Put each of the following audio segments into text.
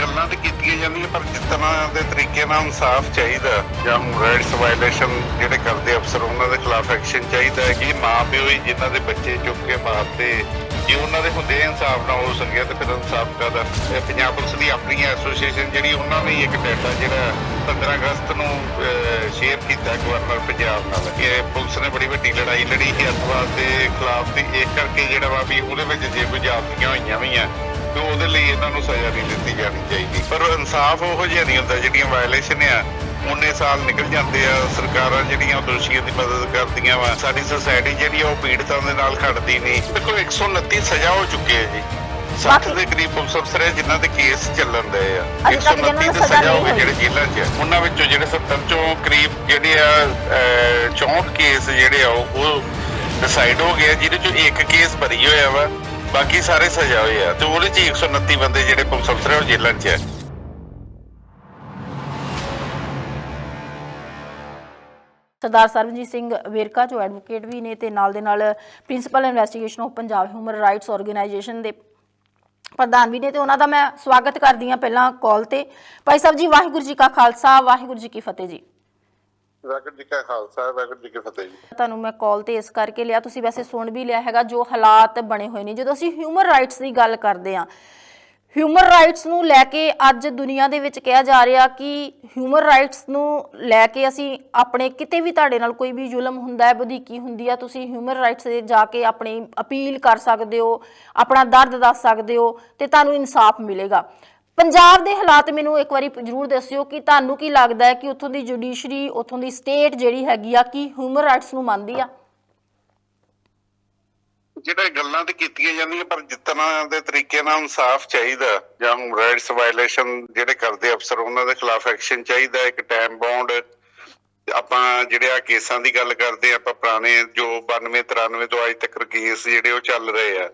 ਗੱਲਾਂ ਤੇ ਕੀਤੀਆਂ ਜਾਂਦੀਆਂ, ਪਰ ਜਿਸ ਤਰ੍ਹਾਂ ਦੇ ਤਰੀਕੇ ਨਾਲ ਇਨਸਾਫ ਚਾਹੀਦਾ ਜਾਂ ਰਾਈਟਸ ਵਾਇਲੇਸ਼ਨ ਜਿਹੜੇ ਕਰਦੇ ਅਫਸਰ, ਉਹਨਾਂ ਦੇ ਖਿਲਾਫ ਐਕਸ਼ਨ ਚਾਹੀਦਾ ਹੈ ਕਿ ਮਾਂ ਪਿਓ ਹੀ ਜਿਨ੍ਹਾਂ ਦੇ ਬੱਚੇ ਚੁੱਕ ਕੇ ਮਾਰਦੇ, ਜੇ ਉਹਨਾਂ ਦੇ ਹੁੰਦੇ ਇਨਸਾਫ ਨਾ ਹੋ ਸਕਿਆ ਤੇ ਫਿਰ ਇਨਸਾਫ ਕਾਦਾ ਪੰਜਾਬ ਪੁਲਿਸ ਦੀ ਆਪਣੀ ਐਸੋਸੀਏਸ਼ਨ ਜਿਹੜੀ, ਉਹਨਾਂ ਨੇ ਇੱਕ ਡਾਟਾ ਜਿਹੜਾ 15 ਅਗਸਤ ਨੂੰ ਸ਼ੇਅਰ ਕੀਤਾ ਗਵਰਨਰ ਪੰਜਾਬ ਨਾਲ ਕਿ ਪੁਲਿਸ ਨੇ ਬੜੀ ਵੱਡੀ ਲੜਾਈ ਲੜੀ ਸੀ ਅੱਤਵਾਦ ਦੇ ਖਿਲਾਫ ਤੇ ਇਸ ਕਰਕੇ ਜਿਹੜਾ ਵਾ ਵੀ ਉਹਦੇ ਵਿੱਚ ਜੇ ਕੋਈ ਜਾਤੀਆਂ ਹੋਈਆਂ ਵੀ ਆ ਤੇ ਉਹਦੇ ਲਈ ਇਹਨਾਂ ਨੂੰ ਸਜ਼ਾ ਨਹੀਂ ਦਿੱਤੀ ਜਾਣੀ ਚਾਹੀਦੀ। ਪਰ ਇਨਸਾਫ ਉਹੋ ਜਿਹਾ ਨਹੀਂ ਹੁੰਦਾ ਜਿਹੜੀਆਂ ਵਾਇਲੇਸ਼ਨ ਆ। ਉਨੇ ਸਾਲ ਨਿਕਲ ਜਾਂਦੇ ਆ ਸਰਕਾਰਾਂ ਜਿਹੜੀਆਂ ਦੋਸ਼ੀਆਂ ਦੀ ਮਦਦ ਕਰਦੀਆਂ ਵਾ। ਸਾਡੀ ਸੋਸਾਇਟੀ ਜਿਹੜੀ ਆ ਉਹ ਪੀੜਤਾਂ ਦੇ ਨਾਲ ਖੜਦੀ ਨਹੀਂ। ਦੇਖੋ 129 ਸਜ਼ਾ ਹੋ ਚੁੱਕੀ ਹੈ ਜੀ। 60 ਦੇ ਕਰੀਬ ਅਫਸਰ ਹੈ ਜਿਨ੍ਹਾਂ ਦੇ ਕੇਸ ਚੱਲਣ ਦੇ ਆ। ਅਜੇ ਤੱਕ ਜਿਹਨਾਂ ਨੂੰ ਦੀ ਸਜ਼ਾ ਹੋ ਗਈ ਜਿਹੜੇ ਜੇਲ੍ਹਾਂ 'ਚ। ਉਹਨਾਂ ਵਿੱਚੋਂ ਜਿਹੜੇ 70 ਚੋਂ ਕਰੀਬ ਜਿਹੜੇ ਆ ਅਹ, 64 ਕੇਸ ਜਿਹੜੇ ਆ ਉਹ- ਡਿਸਾਈਡ ਹੋ ਗਏ ਜਿਹਦੇ ਚੋਂ ਇੱਕ ਕੇਸ ਭਰੀ ਹੋਇਆ ਵਾ। ਬਾਕੀ ਸਾਰੇ ਸਜ਼ਾ ਹੋਏ ਆ। ਤੇ ਉਹਦੇ 'ਚ 129 ਬੰਦੇ ਜਿਹੜੇ ਪੁਲਿਸ ਅਫਸਰ ਆ, ਉਹ ਜੇਲ੍ਹਾਂ 'ਚ ਆ। ਸਰਦਾਰ ਸਰਬਜੀਤ ਸਿੰਘ ਵੇਰਕਾ, ਜੋ ਐਡਵੋਕੇਟ ਵੀ ਨੇ ਤੇ ਨਾਲ ਦੇ ਨਾਲ principal investigation of Punjab human rights organisation ਦੇ ਪ੍ਰਧਾਨ ਵੀ ਨੇ, ਤੇ ਉਹਨਾਂ ਦਾ ਮੈਂ ਸਵਾਗਤ ਕਰਦੀ ਹਾਂ ਪਹਿਲਾਂ ਕਾਲ ਤੇ। ਭਾਈ ਸਾਹਿਬ ਜੀ, ਵਾਹਿਗੁਰੂ ਜੀ ਕਾ ਖਾਲਸਾ, ਵਾਹਿਗੁਰੂ ਜੀ ਕੀ ਫਤਿਹ ਜੀ। ਵਾਹਿਗੁਰੂ ਜੀ ਕਾ ਖਾਲਸਾ, ਵਾਹਿਗੁਰੂ ਜੀ ਕੀ ਫਤਿਹ ਜੀ। ਤੁਹਾਨੂੰ ਮੈਂ ਕਾਲ ਤੇ ਇਸ ਕਰਕੇ ਲਿਆ, ਤੁਸੀਂ ਵੈਸੇ ਸੁਣ ਵੀ ਲਿਆ ਹੈਗਾ, ਜੋ ਹਾਲਾਤ ਬਣੇ ਹੋਏ ਨੇ। ਜਦੋਂ ਅਸੀਂ ਹਿਊਮਨ ਰਾਈਟਸ ਦੀ ਗੱਲ ਕਰਦੇ ਹਾਂ ਹਿਊਮਨ ਰਾਈਟਸ ਨੂੰ ਲੈ ਕੇ ਅੱਜ ਦੁਨੀਆ ਦੇ ਵਿੱਚ ਕਿਹਾ ਜਾ ਰਿਹਾ ਕਿ ਹਿਊਮਨ ਰਾਈਟਸ ਨੂੰ ਲੈ ਕੇ ਅਸੀਂ ਆਪਣੇ ਕਿਤੇ ਵੀ ਤੁਹਾਡੇ ਨਾਲ ਕੋਈ ਵੀ ਜ਼ੁਲਮ ਹੁੰਦਾ ਹੈ, ਵਧੀਕੀ ਹੁੰਦੀ ਹੈ ਤੁਸੀਂ ਹਿਊਮਨ ਰਾਈਟਸ ਦੇ ਜਾ ਕੇ ਆਪਣੀ ਅਪੀਲ ਕਰ ਸਕਦੇ ਹੋ, ਆਪਣਾ ਦਰਦ ਦੱਸ ਸਕਦੇ ਹੋ ਤੇ ਤੁਹਾਨੂੰ ਇਨਸਾਫ ਮਿਲੇਗਾ। ਪੰਜਾਬ ਦੇ ਹਾਲਾਤ ਮੈਨੂੰ ਇੱਕ ਵਾਰੀ ਜ਼ਰੂਰ ਦੱਸਿਓ ਕਿ ਤੁਹਾਨੂੰ ਕੀ ਲੱਗਦਾ ਹੈ ਕਿ ਉੱਥੋਂ ਦੀ ਜੁਡੀਸ਼ਰੀ, ਉੱਥੋਂ ਦੀ ਸਟੇਟ ਜਿਹੜੀ ਹੈਗੀ ਆ, ਕਿ ਹਿਊਮਨ ਰਾਈਟਸ ਨੂੰ ਮੰਨਦੀ ਆ? ਜਿਹੜੇ ਗੱਲਾਂ ਤੇ ਕੀਤੀਆਂ ਜਾਂਦੀਆਂ, ਪਰ ਜਿਸ ਦੇ ਤਰੀਕੇ ਨਾਲ ਇਨਸਾਫ ਚਾਹੀਦਾ ਜਾਂ ਰਾਈਟਸ ਵਾਇਲੇਸ਼ਨ ਜਿਹੜੇ ਕਰਦੇ ਅਫਸਰ, ਉਹਨਾਂ ਦੇ ਖਿਲਾਫ ਐਕਸ਼ਨ ਚਾਹੀਦਾ, ਇੱਕ ਟਾਈਮ ਬਾਉਂਡ ਆਪਾਂ ਜਿਹੜੇ ਆ ਕੇਸਾਂ ਦੀ ਗੱਲ ਕਰਦੇ ਆਪਾਂ ਪੁਰਾਣੇ ਜੋ 92 93 ਤੋਂ ਅੱਜ ਤੱਕ ਕੇਸ ਜਿਹੜੇ ਉਹ ਚੱਲ ਰਹੇ ਆ।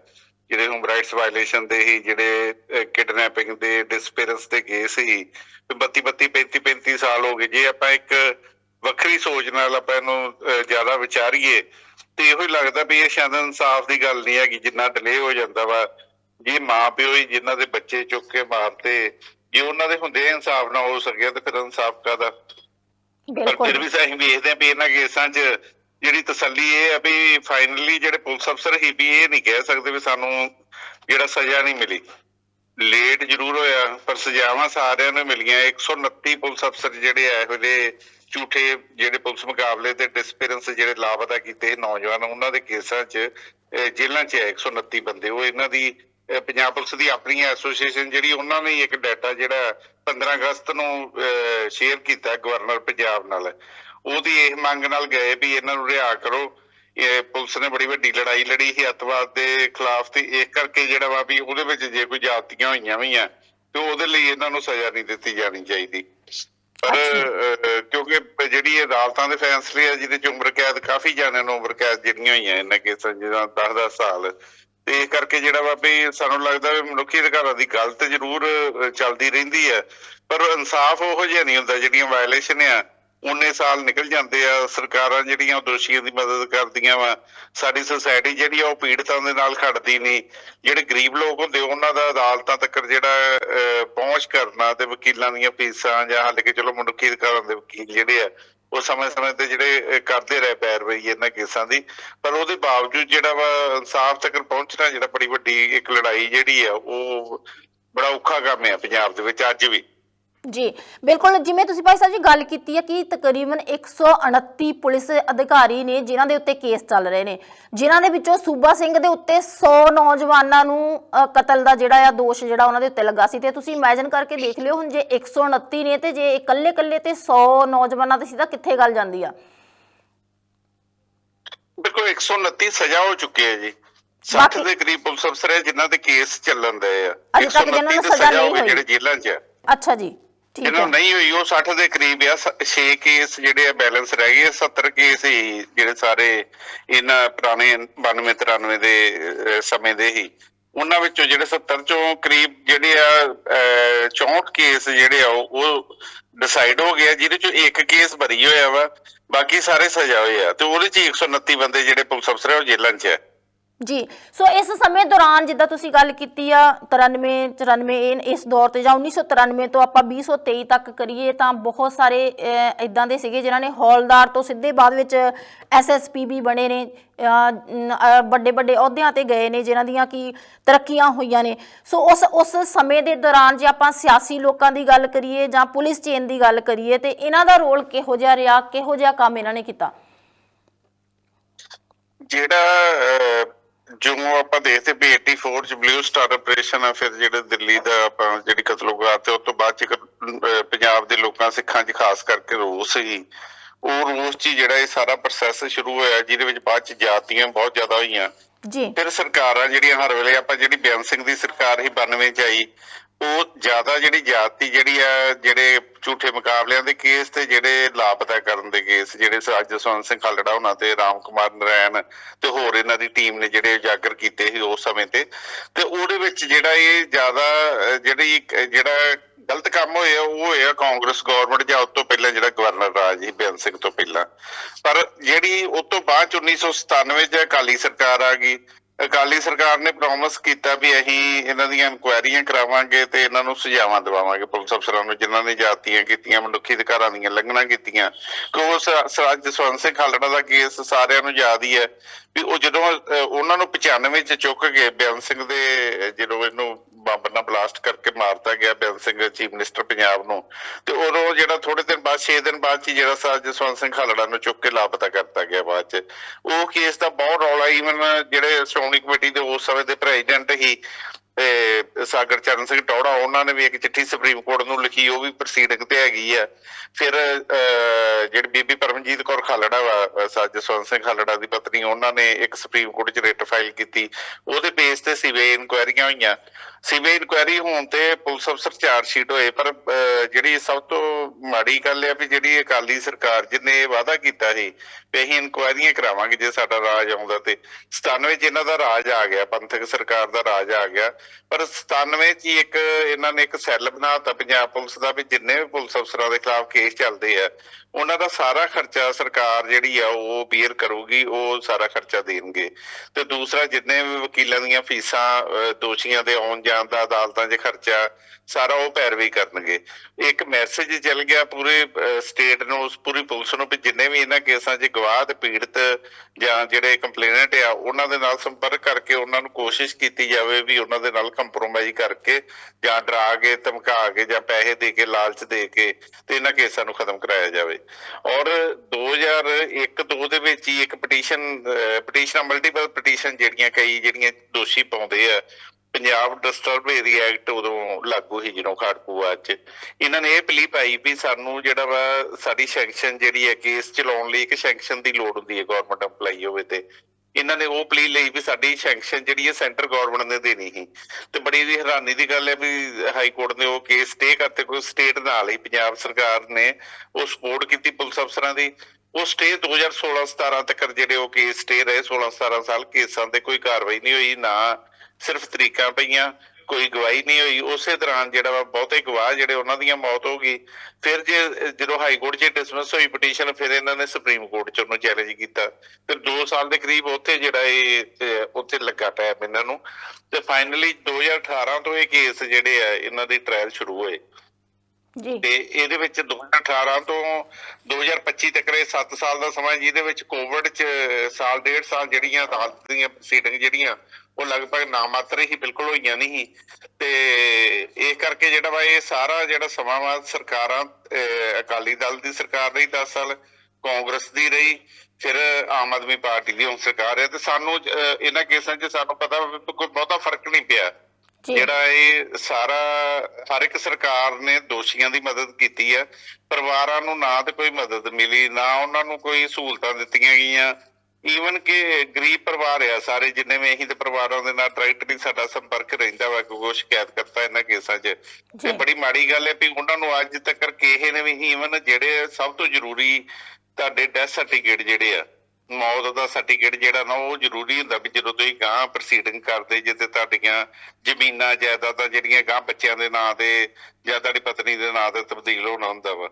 ਜਿਹੜੇ ਹਿਊਮਨ ਰਾਈਟਸ ਵਾਇਲੇਸ਼ਨ ਦੇ ਹੀ ਜਿਹੜੇ ਕਿਡਨੈਪਿੰਗ ਦੇ ਡਿਸਪੀਅਰੈਂਸ ਦੇ ਕੇਸ ਹੀ 32 32 35 35 ਸਾਲ ਹੋ ਗਏ। ਜੇ ਆਪਾਂ ਇੱਕ ਵੱਖਰੀ ਸੋਚ ਨਾਲ ਆਪਾਂ ਇਹਨੂੰ ਜ਼ਿਆਦਾ ਵਿਚਾਰੀਏ ਤੇ ਇਹੋ ਹੀ ਲੱਗਦਾ ਵੀ ਇਹ ਸ਼ਾਇਦ ਇਨਸਾਫ ਦੀ ਗੱਲ ਨਹੀਂ ਹੈਗੀ ਜਿੰਨਾ ਡਿਲੇ ਹੋ ਜਾਂਦਾ ਵਾ। ਜੇ ਮਾਂ ਪਿਓ ਹੀ ਜਿਨ੍ਹਾਂ ਦੇ ਬੱਚੇ ਚੁੱਕ ਕੇ ਮਾਰਤੇ ਜੇ ਉਹਨਾਂ ਦੇ ਹੁੰਦੇ ਇਨਸਾਫ ਨਾ ਹੋ ਸਕਿਆ ਤੇ ਫਿਰ ਇਨਸਾਫ ਕਾਦਾ ਬਿਲਕੁਲ। ਫਿਰ ਵੀ ਅਸੀਂ ਵੇਖਦੇ ਹਾਂ ਵੀ ਇਹਨਾਂ ਕੇਸਾਂ 'ਚ ਜਿਹੜੀ ਤਸੱਲੀ ਇਹ ਹੈ ਵੀ ਫਾਈਨਲੀ ਜਿਹੜੇ ਪੁਲਿਸ ਅਫਸਰ ਹੀ ਵੀ ਇਹ ਨਹੀਂ ਕਹਿ ਸਕਦੇ ਵੀ ਸਾਨੂੰ ਜਿਹੜਾ ਸਜ਼ਾ ਨਹੀਂ ਮਿਲੀ। ਲੇਟ ਜ਼ਰੂਰ ਹੋਇਆ ਪਰ ਸਜ਼ਾਵਾਂ ਸਾਰਿਆਂ ਨੂੰ ਮਿਲੀਆਂ। 129 ਪੁਲਿਸ ਅਫਸਰ ਜਿਹੜੇ ਆ ਇਹੋ ਝੂਠੇ ਜਿਹੜੇ ਪੁਲਿਸ ਮੁਕਾਬਲੇ ਤੇ ਡਿਸਪੀਰੈਂਸ ਜਿਹੜੇ ਲਾਪਤਾ ਕੀਤੇ ਨੌਜਵਾਨ ਉਹਨਾਂ ਦੇ ਕੇਸਾਂ 'ਚ ਅਹ, ਜੇਲ੍ਹਾਂ 'ਚ ਹੈ 129 ਬੰਦੇ। ਉਹ ਇਹਨਾਂ ਦੀ ਪੰਜਾਬ ਪੁਲਿਸ ਦੀ ਆਪਣੀ ਐਸੋਸੀਏਸ਼ਨ ਜਿਹੜੀ ਉਹਨਾਂ ਨੇ ਹੀ ਇੱਕ ਡਾਟਾ ਜਿਹੜਾ 15 ਅਗਸਤ ਨੂੰ ਸ਼ੇਅਰ ਕੀਤਾ ਗਵਰਨਰ ਪੰਜਾਬ ਨਾਲ। ਉਹਦੀ ਇਹ ਮੰਗ ਨਾਲ ਗਏ ਵੀ ਇਹਨਾਂ ਨੂੰ ਰਿਹਾ ਕਰੋ। ਇਹ ਪੁਲਿਸ ਨੇ ਬੜੀ ਵੱਡੀ ਲੜਾਈ ਲੜੀ ਸੀ ਅੱਤਵਾਦ ਦੇ ਖਿਲਾਫ ਤੇ ਇਸ ਕਰਕੇ ਜਿਹੜਾ ਵਾ ਵੀ ਉਹਦੇ ਵਿੱਚ ਜੇ ਕੋਈ ਜਾਤੀਆਂ ਹੋਈਆਂ ਵੀ ਆ ਤੇ ਉਹਦੇ ਲਈ ਇਹਨਾਂ ਨੂੰ ਸਜ਼ਾ ਨਹੀਂ ਦਿੱਤੀ ਜਾਣੀ ਚਾਹੀਦੀ। ਪਰ ਕਿਉਂਕਿ ਜਿਹੜੀ ਇਹ ਅਦਾਲਤਾਂ ਦੇ ਫੈਸਲੇ ਆ ਜਿਹਦੇ ਚ ਉਮਰ ਕੈਦ ਕਾਫੀ ਜਾਣਿਆਂ ਨੂੰ ਉਮਰ ਕੈਦ ਜਿਹੜੀਆਂ ਹੋਈਆਂ ਇਹਨਾਂ ਕੇਸਾਂ ਜਿੱਦਾਂ 10-10 ਸਾਲ। ਤੇ ਇਸ ਕਰਕੇ ਜਿਹੜਾ ਵਾ ਵੀ ਸਾਨੂੰ ਲੱਗਦਾ ਵੀ ਮਨੁੱਖੀ ਅਧਿਕਾਰਾਂ ਦੀ ਗੱਲ ਤੇ ਜ਼ਰੂਰ ਚੱਲਦੀ ਰਹਿੰਦੀ ਹੈ ਪਰ ਇਨਸਾਫ ਉਹੋ ਜਿਹਾ ਨਹੀਂ ਹੁੰਦਾ ਜਿਹੜੀਆਂ ਵਾਇਲੇਸ਼ਨ ਆ ਉਨੇ ਸਾਲ ਨਿਕਲ ਜਾਂਦੇ ਆ, ਸਰਕਾਰਾਂ ਜਿਹੜੀਆਂ ਉਹ ਦੋਸ਼ੀਆਂ ਦੀ ਮਦਦ ਕਰਦੀਆਂ ਵਾ, ਸਾਡੀ ਸੋਸਾਇਟੀ ਜਿਹੜੀ ਆ ਉਹ ਪੀੜਤਾਂ ਦੇ ਨਾਲ ਖੜਦੀ ਨਹੀਂ ਜਿਹੜੇ ਗਰੀਬ ਲੋਕ ਹੁੰਦੇ ਉਹਨਾਂ ਦਾ ਅਦਾਲਤਾਂ ਤੱਕ ਜਿਹੜਾ ਪਹੁੰਚ ਕਰਨਾ ਤੇ ਵਕੀਲਾਂ ਦੀਆਂ ਫੀਸਾਂ ਜਾਂ ਹਾਲੇ ਕਿ ਚਲੋ ਮਨੁੱਖੀ ਅਧਿਕਾਰਾਂ ਦੇ ਵਕੀਲ ਜਿਹੜੇ ਆ, ਉਹ ਸਮੇਂ-ਸਮੇਂ ਤੇ ਜਿਹੜੇ ਕਰਦੇ ਰਹੇ ਪੈਰਵਾਈ ਇਹਨਾਂ ਕੇਸਾਂ ਦੀ, ਪਰ ਉਹਦੇ ਬਾਵਜੂਦ ਜਿਹੜਾ ਵਾ ਇਨਸਾਫ ਤੱਕ ਪਹੁੰਚਣਾ ਜਿਹੜਾ ਬੜੀ ਵੱਡੀ ਇੱਕ ਲੜਾਈ ਜਿਹੜੀ ਆ, ਉਹ ਬੜਾ ਔਖਾ ਕੰਮ ਆ ਪੰਜਾਬ ਦੇ ਵਿੱਚ ਅੱਜ ਵੀ। ਜੀ ਬਿਲਕੁਲ ਜਿਵੇਂ ਤੁਸੀਂ ਭਾਈ ਸਾਹਿਬ ਜੀ ਗੱਲ ਕੀਤੀ ਹੈ ਕਿ ਤਕਰੀਬਨ 129 ਪੁਲਿਸ ਅਧਿਕਾਰੀ ਨੇ ਜਿਨ੍ਹਾਂ ਦੇ ਉੱਤੇ ਕੇਸ ਚੱਲ ਰਹੇ ਨੇ ਜਿਨ੍ਹਾਂ ਦੇ ਵਿੱਚੋਂ ਸੂਬਾ ਸਿੰਘ ਦੇ ਉੱਤੇ 100 ਨੌਜਵਾਨਾਂ ਨੂੰ ਕਤਲ ਦਾ ਜਿਹੜਾ ਆ ਦੋਸ਼ ਜਿਹੜਾ ਉਹਨਾਂ ਦੇ ਉੱਤੇ ਲੱਗਾ ਸੀ। ਤੇ ਤੁਸੀਂ ਇਮੇਜਿਨ ਕਰਕੇ ਦੇਖ ਲਿਓ ਹੁਣ ਜੇ 129 ਨੇ ਤੇ ਜੇ ਇਕੱਲੇ ਇਕੱਲੇ ਤੇ 100 ਨੌਜਵਾਨਾਂ ਦੀ ਸੀ ਤਾਂ ਕਿੱਥੇ ਗੱਲ ਜਾਂਦੀ ਆ? ਦੇਖੋ 129 ਸਜ਼ਾ ਹੋ ਚੁੱਕੀ ਹੈ ਜੀ। 60 ਬਾਕੀ- ਦੇ ਕਰੀਬ ਪੁਲਿਸ ਅਫਸਰ ਹੈ ਜਿਨ੍ਹਾਂ ਦੇ ਕੇਸ ਚੱਲਣ ਦੇ ਆ। ਅਜੇ ਤੱਕ ਜਿਹਨਾਂ ਨੂੰ ਤੇ ਸਜ਼ਾ ਹੋ ਨਹੀਂ ਗਈ ਹੋਈ। ਜਿਹੜੇ ਜੇਲ੍ਹਾਂ 'ਚ ਆ। ਅੱਛਾ ਜੀ। ਜਿਹਨਾਂ ਨਹੀਂ ਹੋਈ ਉਹ 60 ਦੇ ਕਰੀਬ ਆ 6 ਕੇਸ ਜਿਹੜੇ ਆ ਬੈਲੈਂਸ ਰਹਿ ਗਏ 70 ਕੇਸ ਹੀ ਜਿਹੜੇ ਸਾਰੇ ਇਹਨਾਂ ਪੁਰਾਣੇ 92 93 ਦੇ ਸਮੇਂ ਦੇ ਹੀ। ਉਹਨਾਂ ਵਿੱਚੋਂ ਜਿਹੜੇ 70 ਚੋਂ ਕਰੀਬ ਜਿਹੜੇ ਆ ਅਹ, 64 ਕੇਸ ਜਿਹੜੇ ਆ ਉਹ- ਡਿਸਾਈਡ ਹੋ ਗਿਆ ਜਿਹਦੇ ਚੋਂ ਇੱਕ ਕੇਸ ਭਰੀ ਹੋਇਆ ਵਾ ਬਾਕੀ ਸਾਰੇ ਸਜ਼ਾ ਹੋਏ ਆ। ਤੇ ਉਹਦੇ ਚ ਹੀ 129 ਬੰਦੇ ਜਿਹੜੇ ਪੁਲਿਸ ਅਫਸਰ ਆ ਉਹ ਜੇਲ੍ਹਾਂ 'ਚ ਆ। ਜੀ ਸੋ ਇਸ ਸਮੇਂ ਦੌਰਾਨ ਜਿੱਦਾਂ ਤੁਸੀਂ ਗੱਲ ਕੀਤੀ ਆ 93 94 ਇਹ- ਇਸ ਦੌਰ ਤੇ ਜਾਂ 1993 ਤੋਂ ਆਪਾਂ 2023 ਤੱਕ ਕਰੀਏ ਤਾਂ ਬਹੁਤ ਸਾਰੇ ਇਦਾਂ ਦੇ ਸੀਗੇ ਜਿਨ੍ਹਾਂ ਨੇ ਹੌਲਦਾਰ ਤੋਂ ਸਿੱਧੇ ਬਾਅਦ ਵਿੱਚ ਐਸਐਸਪੀ ਵੀ ਬਣੇ ਨੇ ਵੱਡੇ ਵੱਡੇ ਅਹੁਦਿਆਂ ਤੇ ਗਏ ਨੇ ਜਿਨ੍ਹਾਂ ਦੀਆਂ ਕੀ ਤਰੱਕੀਆਂ ਹੋਈਆਂ ਨੇ। ਸੋ ਉਸ ਉਸ ਸਮੇਂ ਦੇ ਦੌਰਾਨ ਜੇ ਆਪਾਂ ਸਿਆਸੀ ਲੋਕਾਂ ਦੀ ਗੱਲ ਕਰੀਏ ਜਾਂ ਪੁਲਿਸ ਚੇਨ ਦੀ ਗੱਲ ਕਰੀਏ ਤੇ ਇਹਨਾਂ ਦਾ ਰੋਲ ਕਿਹੋ ਜਿਹਾ ਰਿਹਾ ਕਿਹੋ ਜਿਹਾ ਕੰਮ ਇਹਨਾਂ ਨੇ ਕੀਤਾ? ਜਿਹੜਾ ਅਹ, ਜੋ ਆਪਾਂ ਦੇਖਦੇ ਵੀ 84 ਚ ਬਲੂ ਸਟਾਰ ਆਪਰੇਸ਼ਨ ਆ ਫਿਰ ਜਿਹੜੇ ਦਿੱਲੀ ਦਾ ਆਪਾਂ ਜਿਹੜੀ ਕਤਲੋਗਾਤ ਤੇ ਉਸ ਤੋਂ ਬਾਅਦ ਚ ਪੰਜਾਬ ਦੇ ਲੋਕਾਂ ਸਿੱਖਾਂ 'ਚ ਖਾਸ ਕਰਕੇ ਰੋਸ ਸੀ ਉਹ ਰੋਸ 'ਚ ਜਿਹੜਾ ਇਹ ਸਾਰਾ ਪ੍ਰੋਸੈਸ ਸ਼ੁਰੂ ਹੋਇਆ ਜਿਹਦੇ ਵਿੱਚ ਬਾਅਦ ਚ ਜਾਤੀਆਂ ਬਹੁਤ ਜ਼ਿਆਦਾ ਹੋਈਆਂ। ਜੀ। ਫਿਰ ਸਰਕਾਰਾਂ ਜਿਹੜੀਆਂ ਹਰ ਵੇਲੇ ਆਪਾਂ ਜਿਹੜੀ ਬਿਆਨ ਸਿੰਘ ਦੀ ਸਰਕਾਰ ਹੀ 92 ਚ ਆਈ ਉਹ ਜ਼ਿਆਦਾ ਜਿਹੜੀ ਜਾਤੀ ਜਿਹੜੀ ਆ, ਜਿਹੜੇ ਝੂਠੇ ਮੁਕਾਬਲਿਆਂ ਦੇ ਕੇਸ ਤੇ ਜਿਹੜੇ ਲਾਪਤਾ ਕਰਨ ਦੇ ਕੇਸ, ਜਿਹੜੇ ਅੱਜ ਜਸਵੰਤ ਸਿੰਘ ਖਾਲੜਾ ਉਹਨਾਂ ਤੇ, ਰਾਮ ਕੁਮਾਰ ਨਰੈਣ ਤੇ ਹੋਰ ਇਹਨਾਂ ਦੀ ਟੀਮ ਨੇ ਜਿਹੜੇ ਉਜਾਗਰ ਕੀਤੇ ਸੀ ਉਸ ਸਮੇਂ ਤੇ ਤੇ ਉਹਦੇ ਵਿੱਚ ਜਿਹੜਾ ਇਹ ਜ਼ਿਆਦਾ ਜਿਹੜੀ ਜਿਹੜਾ ਗਲਤ ਕੰਮ ਹੋਇਆ, ਉਹ ਹੋਇਆ ਕਾਂਗਰਸ ਗਵਰਨਮੈਂਟ ਜਾਂ ਉਸ ਤੋਂ ਪਹਿਲਾਂ ਜਿਹੜਾ ਗਵਰਨਰ ਰਾਜ ਸੀ ਬੇਅੰਤ ਸਿੰਘ ਤੋਂ ਪਹਿਲਾਂ। ਪਰ ਜਿਹੜੀ ਉਸ ਤੋਂ ਬਾਅਦ ਚ 1997 ਚ ਅਕਾਲੀ ਸਰਕਾਰ ਆ ਗਈ ਅਕਾਲੀ ਸਰਕਾਰ ਨੇ ਪ੍ਰੋਮਿਸ ਕੀਤਾ ਵੀ ਅਸੀਂ ਇਹਨਾਂ ਦੀਆਂ ਇਨਕੁਆਇਰੀਆਂ ਕਰਾਵਾਂਗੇ ਤੇ ਇਹਨਾਂ ਨੂੰ ਸੁਝਾਵਾਂ ਦਿਵਾਵਾਂਗੇ ਪੁਲਿਸ ਅਫਸਰਾਂ ਨੂੰ, ਜਿਨ੍ਹਾਂ ਨੇ ਜਾਤੀਆਂ ਕੀਤੀਆਂ, ਮਨੁੱਖੀ ਅਧਿਕਾਰਾਂ ਦੀਆਂ ਲੰਘਣਾ ਕੀਤੀਆਂ। ਕਿਉਂ ਸਰਾਜ ਜਸਵੰਤ ਸਿੰਘ ਖਾਲੜਾ ਦਾ ਕੇਸ ਸਾਰਿਆਂ ਨੂੰ ਯਾਦ ਹੀ ਹੈ। ਵੀ ਉਹ ਜਦੋਂ ਉਹਨਾਂ ਨੂੰ 95 ਚ ਚੁੱਕ ਕੇ ਬਿਆਨ ਸਿੰਘ ਦੇ ਜਦੋਂ ਇਹਨੂੰ ਬੰਬ ਨਾਲ ਬਲਾਸਟ ਕਰਕੇ ਮਾਰਤਾ ਗਿਆ ਬਿਆਨ ਸਿੰਘ ਚੀਫ ਮਿਨਿਸਟਰ ਪੰਜਾਬ ਨੂੰ, ਤੇ ਉਦੋਂ ਜਿਹੜਾ ਥੋੜੇ ਦਿਨ ਬਾਅਦ 6 ਦਿਨ ਬਾਅਦ 'ਚ ਜਿਹੜਾ ਸਰ ਜਸਵੰਤ ਸਿੰਘ ਖਾਲੜਾ ਨੂੰ ਚੁੱਕ ਕੇ ਲਾਪਤਾ ਕਰਤਾ ਗਿਆ ਬਾਅਦ 'ਚ। ਉਹ ਕੇਸ ਦਾ ਬਹੁਤ ਰੌਲਾ ਈਵਨ ਜਿਹੜੇ ਸ਼੍ਰੋਮਣੀ ਕਮੇਟੀ ਦੇ ਉਸ ਸਮੇਂ ਦੇ ਪ੍ਰੈਜ਼ੀਡੈਂਟ ਹੀ ਤੇ ਸਾਗਰ ਚਰਨ ਸਿੰਘ ਟੌੜਾ ਉਹਨਾਂ ਨੇ ਵੀ ਇੱਕ ਚਿੱਠੀ ਸੁਪਰੀਮ ਕੋਰਟ ਨੂੰ ਲਿਖੀ ਉਹ ਵੀ ਪ੍ਰੋਸੀਡਿੰਗ ਤੇ ਹੈਗੀ ਆ। ਫਿਰ ਅਹ, ਜਿਹੜੀ ਬੀਬੀ ਪਰਮਜੀਤ ਕੌਰ ਖਾਲੜਾ ਵਾ ਸਰ ਜਸਵੰਤ ਸਿੰਘ ਖਾਲੜਾ ਦੀ ਪਤਨੀ ਉਹਨਾਂ ਨੇ ਇੱਕ ਸੁਪਰੀਮ ਕੋਰਟ 'ਚ ਰਿਟ ਫਾਈਲ ਕੀਤੀ। ਉਹਦੇ ਬੇਸ ਤੇ ਸੀਵੇ ਇਨਕੁਆਇਰੀਆਂ ਹੋਈਆਂ। ਸੀਵੇ ਇਨਕੁਆਇਰੀ ਹੋਣ ਤੇ ਪੁਲਿਸ ਅਫਸਰ ਚਾਰਜ ਸ਼ੀਟ ਹੋਏ, ਪਰ ਜਿਹੜੀ ਸਭ ਤੋਂ ਮਾੜੀ ਗੱਲ ਹੈ ਵੀ ਜਿਹੜੀ ਅਕਾਲੀ ਸਰਕਾਰ ਜਿਹਨੇ ਵਾਅਦਾ ਕੀਤਾ ਸੀ ਵੀ ਅਸੀਂ ਇਨਕੁਆਇਰੀਆਂ ਕਰਾਵਾਂਗੇ ਜੇ ਸਾਡਾ ਰਾਜ ਆਉਂਦਾ ਤੇ 97 ਚ ਇਹਨਾਂ ਦਾ ਰਾਜ ਆ ਗਿਆ, ਪੰਥਕ ਸਰਕਾਰ ਦਾ ਰਾਜ ਆ ਗਿਆ, ਪਰ 97 ਚ ਇੱਕ ਇਹਨਾਂ ਨੇ ਇੱਕ ਸੈੱਲ ਬਣਾਤਾ ਪੰਜਾਬ ਪੁਲਿਸ ਦਾ ਵੀ ਜਿੰਨੇ ਵੀ ਪੁਲਿਸ ਅਫਸਰਾਂ ਦੇ ਖਿਲਾਫ ਕੇਸ ਚੱਲਦੇ ਆ, ਉਹਨਾਂ ਦਾ ਸਾਰਾ ਖਰਚਾ ਸਰਕਾਰ ਜਿਹੜੀ ਆ ਉਹ ਬੀਅਰ ਕਰੂਗੀ, ਉਹ ਸਾਰਾ ਖਰਚਾ ਦੇਣਗੇ। ਤੇ ਦੂਸਰਾ ਜਿੰਨੇ ਵੀ ਵਕੀਲਾਂ ਦੀਆਂ ਫੀਸਾਂ ਦੋਸ਼ੀਆਂ ਦੇ ਆਉਣ ਜਾਣ ਦਾ ਅਦਾਲਤਾਂ 'ਚ ਖਰਚਾ, ਸਾਰਾ ਉਹ ਪੈਰਵੀ ਕਰਨਗੇ। ਇੱਕ ਮੈਸੇਜ ਚੱਲ ਗਿਆ ਪੂਰੇ ਸਟੇਟ ਨੂੰ ਉਸ ਪੂਰੀ ਪੁਲਿਸ ਨੂੰ ਵੀ ਜਿੰਨੇ ਵੀ ਇਹਨਾਂ ਕੇਸਾਂ 'ਚ ਗਵਾਹ ਤੇ ਪੀੜਤ ਜਾਂ ਜਿਹੜੇ ਕੰਪਲੇਨੈਂਟ ਆ, ਉਹਨਾਂ ਦੇ ਨਾਲ ਸੰਪਰਕ ਕਰਕੇ ਉਹਨਾਂ ਨੂੰ ਕੋਸ਼ਿਸ਼ ਕੀਤੀ ਜਾਵੇ ਵੀ ਉਹਨਾਂ ਦੇ ਨਾਲ ਕੰਪਰੋਮਾਈਜ਼ ਕਰਕੇ ਜਾਂ ਡਰਾ ਕੇ, ਧਮਕਾ ਕੇ ਜਾਂ ਪੈਸੇ ਦੇ ਕੇ, ਲਾਲਚ ਦੇ ਕੇ ਤੇ ਇਹਨਾਂ ਕੇਸਾਂ ਨੂੰ ਖਤਮ ਕਰਾਇਆ ਜਾਵੇ। ਔਰ 2001 2 ਦੇ ਵਿੱਚ ਹੀ ਇੱਕ ਪਟੀਸ਼ਨ ਪਟੀਸ਼ਨ ਮਲਟੀਪਲ ਪਟੀਸ਼ਨ ਜਿਹੜੀਆਂ ਕਈ ਜਿਹੜੀਆਂ ਦੋਸ਼ੀ ਪਾਉਂਦੇ ਆ ਪੰਜਾਬ ਡਿਸਟਰਬ ਏਰੀਆ ਐਕਟ ਉਦੋਂ ਲਾਗੂ ਸੀ ਜਦੋਂ ਖਾੜਕੂਆ ਚ। ਇਹਨਾਂ ਨੇ ਇਹ ਪਲੀ ਪਾਈ ਵੀ ਸਾਨੂੰ ਜਿਹੜਾ ਵਾ ਸਾਡੀ ਸੈਂਕਸ਼ਨ ਜਿਹੜੀ ਹੈ ਕੇਸ ਚਲਾਉਣ ਲਈ ਇੱਕ ਸੈਂਕਸ਼ਨ ਦੀ ਲੋੜ ਹੁੰਦੀ ਹੈ ਗਵਰਨਮੈਂਟ EMPLOYE ਹੋਵੇ ਤੇ। ਇਹਨਾਂ ਨੇ ਉਹ ਪਲੀ ਲਈ ਵੀ ਸਾਡੀ ਸੈਂਕਸ਼ਨ ਜਿਹੜੀ ਹੈ ਸੈਂਟਰ ਗਵਰਨਮੈਂਟ ਨੇ ਦੇਣੀ ਸੀ। ਤੇ ਬੜੀ ਦੀ ਹੈਰਾਨੀ ਦੀ ਗੱਲ ਹੈ ਵੀ ਹਾਈ ਕੋਰਟ ਨੇ ਉਹ ਕੇਸ ਸਟੇ ਕਰਤੇ, ਕੋਈ ਸਟੇਟ ਨਾਲ ਹੀ ਪੰਜਾਬ ਸਰਕਾਰ ਨੇ ਉਹ ਸਪੋਰਟ ਕੀਤੀ ਪੁਲਿਸ ਅਫਸਰਾਂ ਦੀ। ਉਹ ਸਟੇ 2016 17 ਤੱਕ ਜਿਹੜੇ ਉਹ ਕੇਸ ਸਟੇ ਰਹੇ 16 17 ਸਾਲ ਕੇਸਾਂ ਤੇ ਕੋਈ ਕਾਰਵਾਈ ਨਹੀਂ ਹੋਈ, ਨਾ ਸਿਰਫ ਤਰੀਕਾਂ ਪਈਆਂ ਕੋਈ ਗਵਾਹੀ ਨਹੀਂ ਹੋਈ। ਉਸੇ ਦੌਰਾਨ ਜਿਹੜਾ ਵਾ ਬਹੁਤੇ ਗਵਾਹ ਜਿਹੜੇ ਉਹਨਾਂ ਦੀਆਂ ਮੌਤ ਹੋ ਗਈ। ਫਿਰ ਜੇ ਜਦੋਂ ਹਾਈ ਕੋਰਟ 'ਚ ਡਿਸਮਿਸ ਹੋਈ ਪਟੀਸ਼ਨ ਫਿਰ ਇਹਨਾਂ ਨੇ ਸੁਪਰੀਮ ਕੋਰਟ 'ਚ ਉਹਨੂੰ ਚੈਲੰਜ ਕੀਤਾ। ਫਿਰ 2 ਸਾਲ ਦੇ ਕਰੀਬ ਉੱਥੇ ਜਿਹੜਾ ਇਹ ਉੱਥੇ ਲੱਗਾ ਟਾਈਮ ਇਹਨਾਂ ਨੂੰ। ਤੇ ਫਾਈਨਲੀ 2018 ਤੋਂ ਇਹ ਕੇਸ ਜਿਹੜੇ ਆ ਇਹਨਾਂ ਦੇ ਟ੍ਰਾਇਲ ਸ਼ੁਰੂ ਹੋਏ। ਜੀ। ਤੇ ਇਹਦੇ ਵਿੱਚ 2018 ਤੋਂ 2025 ਤੱਕ ਇਹ 7 ਸਾਲ ਦਾ ਸਮਾਂ ਜਿਹਦੇ ਵਿੱਚ ਕੋਵਿਡ ਚ ਸਾਲ ਡੇਢ ਸਾਲ ਜਿਹੜੀਆਂ ਅਦਾਲਤ ਦੀਆਂ ਪ੍ਰੋਸੀਡਿੰਗ ਜਿਹੜੀਆਂ ਉਹ ਲਗਭਗ ਨਾਮਾਤਰ ਹੀ ਬਿਲਕੁਲ ਹੋਈਆਂ ਨਹੀਂ ਤੇ ਇਹ ਕਰਕੇ ਜਿਹੜਾ ਵਾ ਇਹ ਸਾਰਾ ਜਿਹੜਾ ਸਮਾਂ ਵਾ ਸਰਕਾਰਾਂ ਅਕਾਲੀ ਦਲ ਦੀ ਸਰਕਾਰ ਰਹੀ 10 ਸਾਲ ਕਾਂਗਰਸ ਦੀ ਰਹੀ ਫਿਰ ਆਮ ਆਦਮੀ ਪਾਰਟੀ ਦੀ ਹੁਣ ਸਰਕਾਰ ਹੈ। ਤੇ ਸਾਨੂੰ ਇਹਨਾਂ ਕੇਸਾਂ 'ਚ ਸਾਨੂੰ ਪਤਾ ਕੋਈ ਬਹੁਤਾ ਫ਼ਰਕ ਨਹੀਂ ਪਿਆ। ਜਿਹੜਾ ਇਹ ਸਾਰਾ ਹਰ ਇੱਕ ਸਰਕਾਰ ਨੇ ਦੋਸ਼ੀਆਂ ਦੀ ਮਦਦ ਕੀਤੀ ਹੈ ਪਰਿਵਾਰਾਂ ਨੂੰ ਨਾ ਤੇ ਕੋਈ ਮਦਦ ਮਿਲੀ ਨਾ ਉਹਨਾਂ ਨੂੰ ਕੋਈ ਸਹੂਲਤਾਂ ਦਿੱਤੀਆਂ ਗਈਆਂ। ਈਵਨ ਕਿ ਗਰੀਬ ਪਰਿਵਾਰ ਆ ਸਾਰੇ ਜਿੰਨੇ ਵੀ ਅਸੀਂ ਤੇ ਪਰਿਵਾਰਾਂ ਦੇ ਨਾਲ ਡਾਇਰੈਕਟਲੀ ਸਾਡਾ ਸੰਪਰਕ ਰਹਿੰਦਾ ਵਾ ਉਹ ਸ਼ਿਕਾਇਤ ਕਰਤਾ ਇਹਨਾਂ ਕੇਸਾਂ 'ਚ ਤੇ। ਬੜੀ ਮਾੜੀ ਗੱਲ ਹੈ ਵੀ ਉਹਨਾਂ ਨੂੰ ਅੱਜ ਤੱਕ ਕਿਸੇ ਨੇ ਵੀ ਈਵਨ ਜਿਹੜੇ ਸਭ ਤੋਂ ਜ਼ਰੂਰੀ ਤੁਹਾਡੇ ਡੈਥ ਸਰਟੀਫਿਕੇਟ ਜਿਹੜੇ ਆ ਮੌਤ ਦਾ ਸਰਟੀਫਿਕੇਟ ਜਿਹੜਾ ਨਾ ਉਹ ਜ਼ਰੂਰੀ ਹੁੰਦਾ ਵੀ ਜਦੋਂ ਤੁਸੀਂ ਗਾਂ ਪ੍ਰੋਸੀਡਿੰਗ ਕਰਦੇ ਜੇ ਤੇ ਤੁਹਾਡੀਆਂ ਜ਼ਮੀਨਾਂ ਜਾਇਦਾਦਾਂ ਜਿਹੜੀਆਂ ਗਾਂ ਬੱਚਿਆਂ ਦੇ ਨਾਂ ਤੇ ਜਾਂ ਤੁਹਾਡੀ ਪਤਨੀ ਦੇ ਨਾਂ ਤੇ ਤਬਦੀਲ ਹੋਣਾ ਹੁੰਦਾ ਵਾ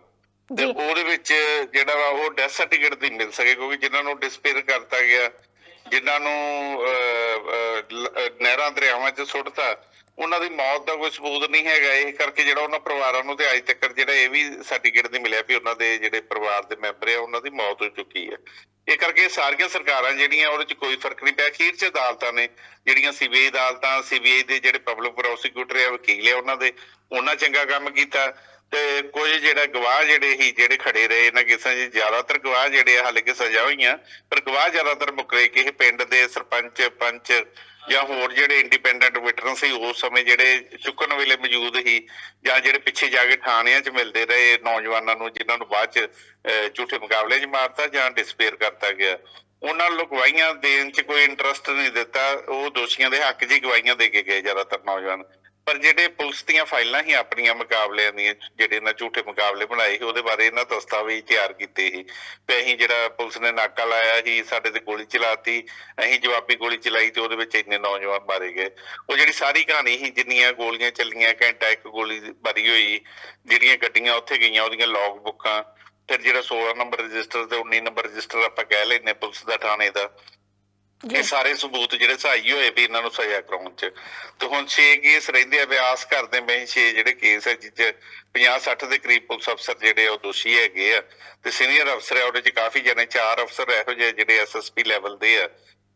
ਤੇ ਉਹਦੇ ਵਿੱਚ ਜਿਹੜਾ ਵਾ ਉਹ ਡੈਥ ਸਰਟੀਫਿਕੇਟ ਨਹੀਂ ਮਿਲ ਸਕੇ ਕਿਉਂਕਿ ਜਿਨ੍ਹਾਂ ਨੂੰ ਡਿਸਪੇਅਰ ਕਰਤਾ ਗਿਆ ਜਿਨ੍ਹਾਂ ਨੂੰ ਨਹਿਰਾਂ ਦਰਿਆਵਾਂ 'ਚ ਸੁੱਟਤਾ ਉਹਨਾਂ ਦੀ ਮੌਤ ਦਾ ਕੋਈ ਸਬੂਤ ਨਹੀਂ ਹੈਗਾ। ਇਹ ਕਰਕੇ ਜਿਹੜਾ ਉਹਨਾਂ ਪਰਿਵਾਰਾਂ ਨੂੰ ਤੇ ਅੱਜ ਤੱਕ ਜਿਹੜਾ ਇਹ ਵੀ ਸਰਟੀਫਿਕੇਟ ਨਹੀਂ ਮਿਲਿਆ ਵੀ ਉਹਨਾਂ ਦੇ ਜਿਹੜੇ ਪਰਿਵਾਰ ਦੇ ਮੈਂਬਰ ਆ ਉਹਨਾਂ ਦੀ ਮੌਤ ਹੋ ਚੁੱਕੀ ਹੈ ਇਹ ਕਰਕੇ ਸਾਰੀਆਂ ਸਰਕਾਰਾਂ ਜਿਹੜੀਆਂ ਉਹਦੇ 'ਚ ਕੋਈ ਫ਼ਰਕ ਨਹੀਂ ਪਿਆ। ਅਖੀਰ 'ਚ ਅਦਾਲਤਾਂ ਨੇ ਜਿਹੜੀਆਂ ਸੀਬੀਆਈ ਅਦਾਲਤਾਂ ਸੀਬੀਆਈ ਦੇ ਜਿਹੜੇ ਪਬਲਿਕ ਪ੍ਰੋਸੀਕਿਊਟਰ ਆ ਵਕੀਲ ਆ ਉਹਨਾਂ ਦੇ ਉਹਨਾਂ ਚੰਗਾ ਕੰਮ ਕੀਤਾ। ਤੇ ਕੁਝ ਜਿਹੜਾ ਗਵਾਹ ਜਿਹੜੇ ਹੀ ਜਿਹੜੇ ਖੜੇ ਰਹੇ ਇਹਨਾਂ ਕੇਸਾਂ 'ਚ ਜ਼ਿਆਦਾਤਰ ਗਵਾਹ ਜਿਹੜੇ ਹਾਲੇ ਕਿ ਸਜ਼ਾ ਹੋਈਆਂ ਪਰ ਗਵਾਹ ਜ਼ਿਆਦਾਤਰ ਮੁਕਰੇ ਕਿ ਇਹ ਪਿੰਡ ਦੇ ਸਰਪੰਚ ਪੰਚ ਜਾਂ ਹੋਰ ਜਿਹੜੇ ਇੰਡੀਪੈਂਡੈਂਟ ਵਿਟਨਸ ਸੀ ਉਸ ਸਮੇਂ ਜਿਹੜੇ ਚੁੱਕਣ ਵੇਲੇ ਮੌਜੂਦ ਸੀ ਜਾਂ ਜਿਹੜੇ ਪਿੱਛੇ ਜਾ ਕੇ ਥਾਣਿਆਂ 'ਚ ਮਿਲਦੇ ਰਹੇ ਨੌਜਵਾਨਾਂ ਨੂੰ ਜਿਨ੍ਹਾਂ ਨੂੰ ਬਾਅਦ 'ਚ ਅਹ, ਝੂਠੇ ਮੁਕਾਬਲੇ 'ਚ ਮਾਰਤਾ ਜਾਂ ਡਿਸਪੇਅਰ ਕਰਤਾ ਗਿਆ। ਉਹਨਾਂ ਨੂੰ ਗਵਾਹੀਆਂ ਦੇਣ 'ਚ ਕੋਈ ਇੰਟਰਸਟ ਨਹੀਂ ਦਿੱਤਾ ਉਹ ਦੋਸ਼ੀਆਂ ਦੇ ਹੱਕ 'ਚ ਗਵਾਹੀਆਂ ਦੇ ਕੇ ਗਏ ਜ਼ਿਆਦਾਤਰ ਨੌਜਵਾਨ। ਪਰ ਜਿਹੜੇ ਪੁਲਿਸ ਦੀਆਂ ਫਾਈਲਾਂ ਹੀ ਆਪਣੀਆਂ ਮੁਕਾਬਲਿਆਂ ਦੀਆਂ, ਜਿਹੜੇ ਇਹਨਾਂ ਝੂਠੇ ਮੁਕਾਬਲੇ ਬਣਾਏ ਸੀ, ਉਹਦੇ ਬਾਰੇ ਇਹਨਾਂ ਦਸਤਾਵੇਜ਼ ਤਿਆਰ ਕੀਤੇ ਸੀ ਤੇ ਅਸੀਂ ਜਿਹੜਾ ਪੁਲਿਸ ਨੇ ਨਾਕਾ ਲਾਇਆ ਸੀ, ਸਾਡੇ ਤੇ ਗੋਲੀ ਚਲਾਤੀ, ਅਸੀਂ ਜਵਾਬੀ ਗੋਲੀ ਚਲਾਈ ਤੇ ਉਹਦੇ ਵਿੱਚ ਇੰਨੇ ਨੌਜਵਾਨ ਮਾਰੇ ਗਏ। ਉਹ ਜਿਹੜੀ ਸਾਰੀ ਕਹਾਣੀ ਸੀ, ਜਿੰਨੀਆਂ ਗੋਲੀਆਂ ਚੱਲੀਆਂ, ਘੰਟਾ ਇੱਕ ਗੋਲੀ ਮਾਰੀ ਹੋਈ, ਜਿਹੜੀਆਂ ਗੱਡੀਆਂ ਉੱਥੇ ਗਈਆਂ, ਉਹਦੀਆਂ ਲੌਗ ਬੁੱਕਾਂ ਫਿਰ ਜਿਹੜਾ 16 ਨੰਬਰ ਰਜਿਸਟਰ ਤੇ 19 ਨੰਬਰ ਰਜਿਸਟਰ ਆਪਾਂ ਕਹਿ ਲੈਨੇ ਪੁਲਿਸ ਦਾ ਥਾਣੇ ਦਾ ਇਹ ਸਾਰੇ ਸਬੂਤ ਜਿਹੜੇ ਸਹਾਈ ਹੋਏ ਵੀ ਇਹਨਾਂ ਨੂੰ ਸਜ਼ਾ ਕਰਾਉਣ ਚ। ਤੇ ਹੁਣ 6 ਕੇਸ ਰਹਿੰਦੇ ਆ ਵਿਆਸ ਕਰਦੇ ਮੈਂ 6 ਜਿਹੜੇ ਕੇਸ ਹੈ ਜਿੱਚ 50 60 ਦੇ ਕਰੀਬ ਪੁਲਿਸ ਅਫਸਰ ਜਿਹੜੇ ਉਹ ਦੋਸ਼ੀ ਹੈਗੇ ਆ। ਤੇ ਸੀਨੀਅਰ ਅਫਸਰ ਆ ਉਹਦੇ ਚ ਕਾਫੀ ਜਣੇ ਚਾਰ ਅਫਸਰ ਇਹੋ ਜਿਹੇ ਜਿਹੜੇ ਐਸਐਸਪੀ ਲੈਵਲ ਦੇ ਆ।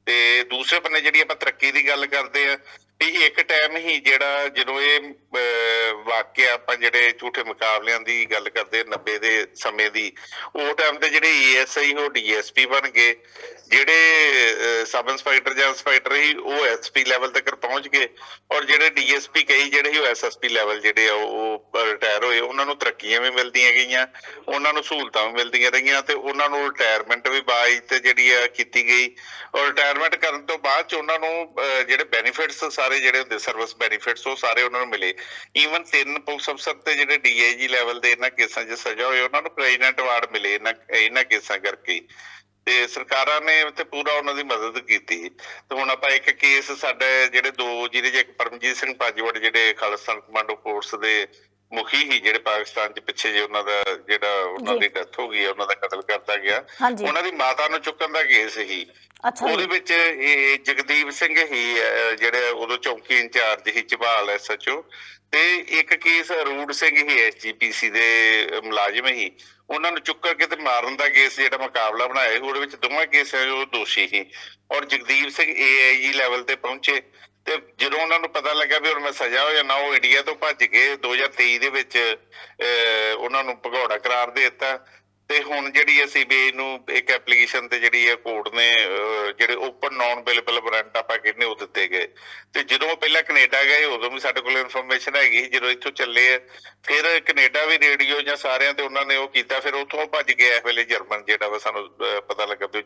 ਤੇ ਦੂਸਰੇ ਬੰਨੇ ਜਿਹੜੀ ਆਪਾਂ ਤਰੱਕੀ ਦੀ ਗੱਲ ਕਰਦੇ ਆ ਵੀ ਇੱਕ ਟਾਈਮ ਹੀ ਜਿਹੜਾ ਜਦੋਂ ਇਹ ਅਹ, ਵਾਕਿਆ ਆਪਾਂ ਜਿਹੜੇ ਝੂਠੇ ਮੁਕਾਬਲਿਆਂ ਦੀ ਗੱਲ ਕਰਦੇ 90 ਦੇ ਸਮੇਂ ਦੀ ਉਹ ਟਾਈਮ ਤੇ ਜਿਹੜੇ ਏਐਸਆਈ ਉਹ ਡੀਐਸਪੀ ਬਣ ਗਏ। ਜਿਹੜੇ ਸਬ ਇੰਸਪੈਕਟਰ ਜਾਂ ਇੰਸਪੈਕਟਰ ਸੀ, ਉਹ ਐਸਪੀ ਲੈਵਲ ਤੱਕ ਪਹੁੰਚ ਗਏ ਔਰ ਜਿਹੜੇ ਡੀਐਸਪੀ ਕਈ ਜਿਹੜੇ ਸੀ ਐਸਐਸਪੀ ਲੈਵਲ ਜਿਹੜੇ ਆ, ਉਹ ਰਿਟਾਇਰ ਹੋਏ। ਉਹਨਾਂ ਨੂੰ ਤਰੱਕੀਆਂ ਵੀ ਮਿਲਦੀਆਂ ਗਈਆਂ, ਉਹਨਾਂ ਨੂੰ ਸਹੂਲਤਾਂ ਵੀ ਮਿਲਦੀਆਂ ਰਹੀਆਂ ਤੇ ਉਹਨਾਂ ਨੂੰ ਰਿਟਾਇਰਮੈਂਟ ਵੀ ਬਾਈ ਤੇ ਜਿਹੜੀ ਆ ਕੀਤੀ ਗਈ। ਔਰ ਰਿਟਾਇਰਮੈਂਟ ਕਰਨ ਤੋਂ ਬਾਅਦ ਚ ਉਹਨਾਂ ਨੂੰ ਜਿਹੜੇ ਬੈਨੀਫਿਟਸ ਸਾਰੇ ਜਿਹੜੇ ਹੁੰਦੇ ਸਰਵਿਸ ਬੈਨੀਫਿਟਸ ਉਹ ਸਾਰੇ ਉਹਨਾਂ ਨੂੰ ਮਿਲੇ। ਈਵਨ ਤਿੰਨ ਪੁਲਿਸ ਅਫਸਰ ਤੇ ਜਿਹੜੇ ਡੀਆਈਜੀ ਲੈਵਲ ਦੇ ਇਹਨਾਂ ਕੇਸਾਂ 'ਚ ਸਜ਼ਾ ਹੋਈ ਉਹਨਾਂ ਨੂੰ ਪ੍ਰੈਜ਼ੀਡੈਂਟ ਅਵਾਰਡ ਮਿਲੇ ਇਹਨਾਂ ਇਹਨਾਂ ਕੇਸਾਂ ਕਰਕੇ। ਤੇ ਸਰਕਾਰਾਂ ਨੇ ਉੱਥੇ ਪੂਰਾ ਉਹਨਾਂ ਦੀ ਮਦਦ ਕੀਤੀ। ਤੇ ਹੁਣ ਆਪਾਂ ਇੱਕ ਕੇਸ ਸਾਡੇ ਜਿਹੜੇ ਦੋ ਜਿਹਦੇ 'ਚ ਇੱਕ ਪਰਮਜੀਤ ਸਿੰਘ ਪਾਜੀਵੜ ਜਿਹੜੇ ਖਾਲਿਸਤਾਨ ਕਮਾਂਡੋ ਫੋਰਸ ਦੇ ਮੁਖੀ ਹੀ ਜਿਹੜੇ ਪਾਕਿਸਤਾਨ 'ਚ ਪਿੱਛੇ ਜੇ ਉਹਨਾਂ ਦਾ ਜਿਹੜਾ ਉਹਨਾਂ। ਦੀ ਡੈਥ ਹੋ ਗਈ ਹੈ, ਉਹਨਾਂ ਦਾ ਕਤਲ ਕਰਤਾ ਗਿਆ। ਉਹਨਾਂ ਦੀ ਮਾਤਾ ਨੂੰ ਚੁੱਕਣ ਦਾ ਕੇਸ ਅੱਛਾ ਉਹਦੇ ਵਿੱਚ ਇਹ ਜਗਦੀਪ ਸਿੰਘ ਹੀ ਜਿਹੜੇ ਉਦੋਂ ਚੌਂਕੀ ਇੰਚਾਰਜ ਸੀ ਝਬਾਲ ਐਸਐਚਓ ਤੇ ਇੱਕ ਕੇਸ ਅਰੂੜ ਸਿੰਘ ਹੀ ਐਸਜੀਪੀਸੀ ਦੇ ਮੁਲਾਜ਼ਮ ਹੀ। ਉਹਨਾਂ ਨੂੰ ਚੁੱਕ ਕੇ ਤੇ ਮਾਰਨ ਦਾ ਕੇਸ ਜਿਹੜਾ ਮੁਕਾਬਲਾ ਬਣਾਇਆ ਉਹਦੇ ਵਿੱਚ ਦੋਵਾਂ ਕੇਸਾਂ ਉਹ ਦੋਸ਼ੀ ਸੀ। ਔਰ ਜਗਦੀਪ ਸਿੰਘ ਏਆਈਜੀ ਲੈਵਲ ਤੇ ਪਹੁੰਚੇ। ਤੇ ਜਦੋਂ ਉਹਨਾਂ ਨੂੰ ਪਤਾ ਲੱਗਾ ਵੀ ਹੁਣ ਮੈਂ ਸਜ਼ਾ ਹੋ ਜਾਣਾ, ਉਹ ਇੰਡੀਆ ਤੋਂ ਭੱਜ ਗਏ 2023 ਦੇ ਵਿੱਚ ਉਹਨਾਂ ਨੂੰ ਭਗੌੜਾ ਕਰਾਰ ਦੇ ਦਿੱਤਾ। ਤੇ ਹੁਣ ਜਿਹੜੀ ਸੀਬੀਆਈ ਨੂੰ ਇੱਕ ਐਪਲੀਕੇਸ਼ਨ ਤੇ ਜਿਹੜੀ ਹੈ ਕੋਰਟ ਨੇ ਜਿਹੜੇ ਓਪਨ ਨਾਨ ਅਵੇਲੇਬਲ ਵਾਰੰਟ ਆਪਾਂ ਕਹਿੰਦੇ ਉਹ ਦਿੱਤੇ ਗਏ। ਤੇ ਜਦੋਂ ਪਹਿਲਾਂ ਕੈਨੇਡਾ ਗਏ, ਉਦੋਂ ਵੀ ਸਾਡੇ ਕੋਲ ਇਨਫੋਰਮੇਸ਼ਨ ਹੈਗੀ ਸੀ, ਜਦੋਂ ਇੱਥੋਂ ਚੱਲੇ ਆ, ਫਿਰ ਕੈਨੇਡਾ ਵੀ ਰੇਡੀਓ ਜਾਂ ਸਾਰਿਆਂ ਤੇ ਉਹਨਾਂ ਨੇ ਉਹ ਕੀਤਾ, ਫਿਰ ਉੱਥੋਂ ਭੱਜ ਗਏ ਇਸ ਵੇਲੇ ਜਰਮਨ ਜਿਹੜਾ ਵਾ ਸਾਨੂੰ ਪਤਾ ਲੱਗਾ ਵੀ ਉਹ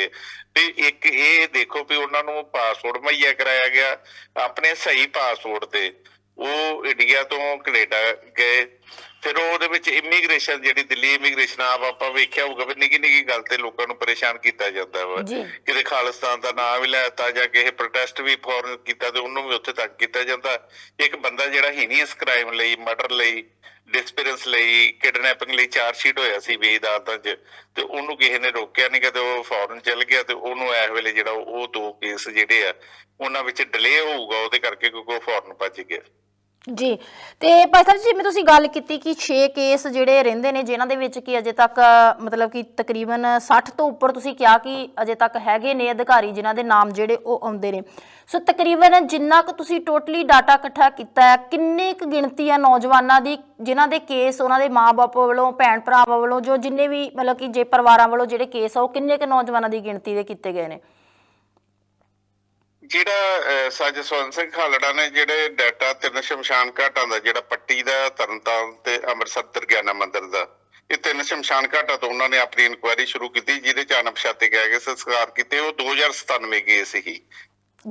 ਜਰਮਨ ਤੇ ਇੱਕ ਇਹ ਦੇਖੋ ਵੀ ਉਹਨਾਂ ਨੂੰ ਪਾਸਪੋਰਟ ਮੁਹੱਈਆ ਕਰਾਇਆ ਗਿਆ, ਆਪਣੇ ਸਹੀ ਪਾਸਪੋਰਟ ਤੇ। ਉਹ ਇੰਡੀਆ ਤੋਂ ਕੈਨੇਡਾ ਗਏ। ਫਿਰ ਉਹਦੇ ਵਿੱਚ ਇਮੀਗ੍ਰੇਸ਼ਨ ਜਿਹੜੀ ਦਿੱਲੀ ਇਮੀਗ੍ਰੇਸ਼ਨ ਆਪ ਆਪਾਂ ਵੇਖਿਆ ਹੋਊਗਾ ਵੀ ਨਿੱਕੀ ਨਿੱਕੀ ਗੱਲ ਤੇ ਲੋਕਾਂ ਨੂੰ ਪਰੇਸ਼ਾਨ ਕੀਤਾ ਜਾਂਦਾ ਵਾ। ਕਿਤੇ ਖਾਲਿਸਤਾਨ ਦਾ ਨਾਮ ਵੀ ਲੈਤਾ ਜਾਂ ਕਿਸੇ ਪ੍ਰੋਟੈਸਟ ਵੀ ਫੋਰਨ ਕੀਤਾ ਤੇ ਉਹਨੂੰ ਵੀ ਉੱਥੇ ਤੱਕ ਕੀਤਾ ਜਾਂਦਾ। ਇੱਕ ਬੰਦਾ ਜਿਹੜਾ ਹੀਨੀਅਸ ਕ੍ਰਾਈਮ ਲਈ ਮਰਡਰ ਲਈ ਡਿਸਪੀਰੈਂਸ ਲਈ ਕਿਡਨੈਪਿੰਗ ਲਈ ਚਾਰਜ ਸ਼ੀਟ ਹੋਇਆ ਸੀ ਵੀ ਅਦਾਲਤਾਂ 'ਚ ਤੇ ਉਹਨੂੰ ਕਿਸੇ ਨੇ ਰੋਕਿਆ ਨਹੀਂ ਕਦੇ ਉਹ ਫੋਰਨ ਚਲ ਗਿਆ ਤੇ ਉਹਨੂੰ ਇਸ ਵੇਲੇ ਜਿਹੜਾ ਉਹ ਦੋ ਕੇਸ ਜਿਹੜੇ ਆ ਉਹਨਾਂ ਵਿੱਚ ਡਿਲੇ ਹੋਊਗਾ ਉਹਦੇ ਕਰਕੇ ਕਿਉਂਕਿ ਉਹ ਫੋਰਨ ਭੱਜ ਗਿਆ। ਜੀ, ਤੇ ਭਾਈ ਸਾਹਿਬ ਜੀ, ਜਿਵੇਂ ਤੁਸੀਂ ਗੱਲ ਕੀਤੀ ਕਿ 6 ਕੇਸ ਜਿਹੜੇ ਰਹਿੰਦੇ ਨੇ ਜਿਨ੍ਹਾਂ ਦੇ ਵਿੱਚ ਕਿ ਅਜੇ ਤੱਕ, ਮਤਲਬ ਕਿ ਤਕਰੀਬਨ 60 ਤੋਂ ਉੱਪਰ ਤੁਸੀਂ ਕਿਹਾ ਕਿ ਅਜੇ ਤੱਕ ਹੈਗੇ ਨੇ ਅਧਿਕਾਰੀ ਜਿਨ੍ਹਾਂ ਦੇ ਨਾਮ ਜਿਹੜੇ ਉਹ ਆਉਂਦੇ ਨੇ। ਸੋ ਤਕਰੀਬਨ ਜਿੰਨਾ ਕੁ ਤੁਸੀਂ ਟੋਟਲੀ ਡਾਟਾ ਇਕੱਠਾ ਕੀਤਾ ਹੈ, ਕਿੰਨੇ ਕੁ ਗਿਣਤੀ ਆ ਨੌਜਵਾਨਾਂ ਦੀ, ਜਿਨ੍ਹਾਂ ਦੇ ਕੇਸ ਉਹਨਾਂ ਦੇ ਮਾਪੇ ਵੱਲੋਂ ਭੈਣ ਭਰਾਵਾਂ ਵੱਲੋਂ, ਜੋ ਜਿੰਨੇ ਵੀ ਮਤਲਬ ਕਿ ਜੇ ਪਰਿਵਾਰਾਂ ਵੱਲੋਂ ਜਿਹੜੇ ਕੇਸ ਆ, ਉਹ ਕਿੰਨੇ ਕੁ ਨੌਜਵਾਨਾਂ ਦੀ ਗਿਣਤੀ ਦੇ ਕੀਤੇ ਗਏ ਨੇ? ਜਿਹੜਾ ਅਹ, ਸੱਜ ਸਿੰਘ ਖਾਲੜਾ ਨੇ ਜਿਹੜੇ ਡਾਟਾ ਤਿੰਨ ਸ਼ਮਸ਼ਾਨ ਘਾਟਾਂ ਦਾ ਜਿਹੜਾ ਪੱਟੀ ਦਾ ਤਰਨਤਾਰਨ ਤੇ ਅੰਮ੍ਰਿਤਸਰ ਦਰਗਿਆਨਾ ਮੰਦਿਰ ਦਾ ਇਹ ਤਿੰਨ ਸ਼ਮਸ਼ਾਨ ਘਾਟਾਂ ਤੋਂ ਉਹਨਾਂ ਨੇ ਆਪਣੀ ਇਨਕੁਆਇਰੀ ਸ਼ੁਰੂ ਕੀਤੀ ਜਿਹਦੇ ਚ ਅਣਪਛਾਤੇ ਗਏ ਗਏ ਸੰਸਕਾਰ ਕੀਤੇ ਉਹ 2097 ਗਏ ਸੀ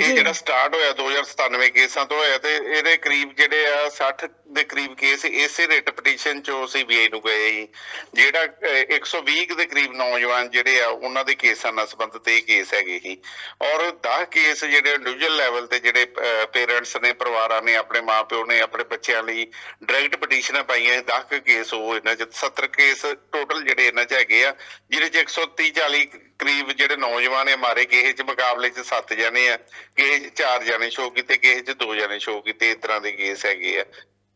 ਇਹ। ਜਿਹੜਾ ਸਟਾਰਟ ਹੋਇਆ 2097 ਕੇਸਾਂ ਤੋਂ ਹੋਇਆ ਤੇ ਇਹਦੇ ਕਰੀਬ ਜਿਹੜੇ ਆ 60 ਦੇ ਕਰੀਬ ਕੇਸ ਇਸੇ ਰਿਟ ਪਟੀਸ਼ਨ ਚੋਂ ਸੀਬੀਆਈ ਨੂੰ ਗਏ ਸੀ। ਜਿਹੜਾ ਅਹ, 120 ਕੁ ਦੇ ਕਰੀਬ ਨੌਜਵਾਨ ਜਿਹੜੇ ਆ ਉਹਨਾਂ ਦੇ ਕੇਸਾਂ ਨਾਲ ਸੰਬੰਧਿਤ ਇਹ ਕੇਸ ਹੈਗੇ ਸੀ। ਔਰ 10 ਕੇਸ ਜਿਹੜੇ ਇੰਡੀਵਿਜੂਅਲ ਲੈਵਲ ਤੇ ਜਿਹੜੇ ਪੇਰੈਂਟਸ ਨੇ ਪਰਿਵਾਰਾਂ ਨੇ ਆਪਣੇ ਮਾਪਿਓ ਨੇ ਆਪਣੇ ਬੱਚਿਆਂ ਲਈ ਡਾਇਰੈਕਟ ਪਟੀਸ਼ਨਾਂ ਪਾਈਆਂ 10 ਕੇਸ ਉਹ ਇਹਨਾਂ ਚ 70 ਕੇਸ ਟੋਟਲ ਜਿਹੜੇ ਇਹਨਾਂ ਚ ਹੈਗੇ ਆ ਜਿਹਦੇ ਚ 130 40 ਕਰੀਬ ਜਿਹੜੇ ਨੌਜਵਾਨ ਆ, ਮਾਰੇ ਕਿਸੇ ਚ ਮੁਕਾਬਲੇ ਚ 7 ਜਣੇ ਆ ਕਿਸੇ ਚ 4 ਜਣੇ ਸ਼ੋਅ ਕੀਤੇ ਕਿਸੇ ਚ 2 ਜਣੇ ਸ਼ੋਅ ਕੀਤੇ, ਇਸ ਤਰ੍ਹਾਂ ਦੇ ਕੇਸ ਹੈਗੇ ਆ।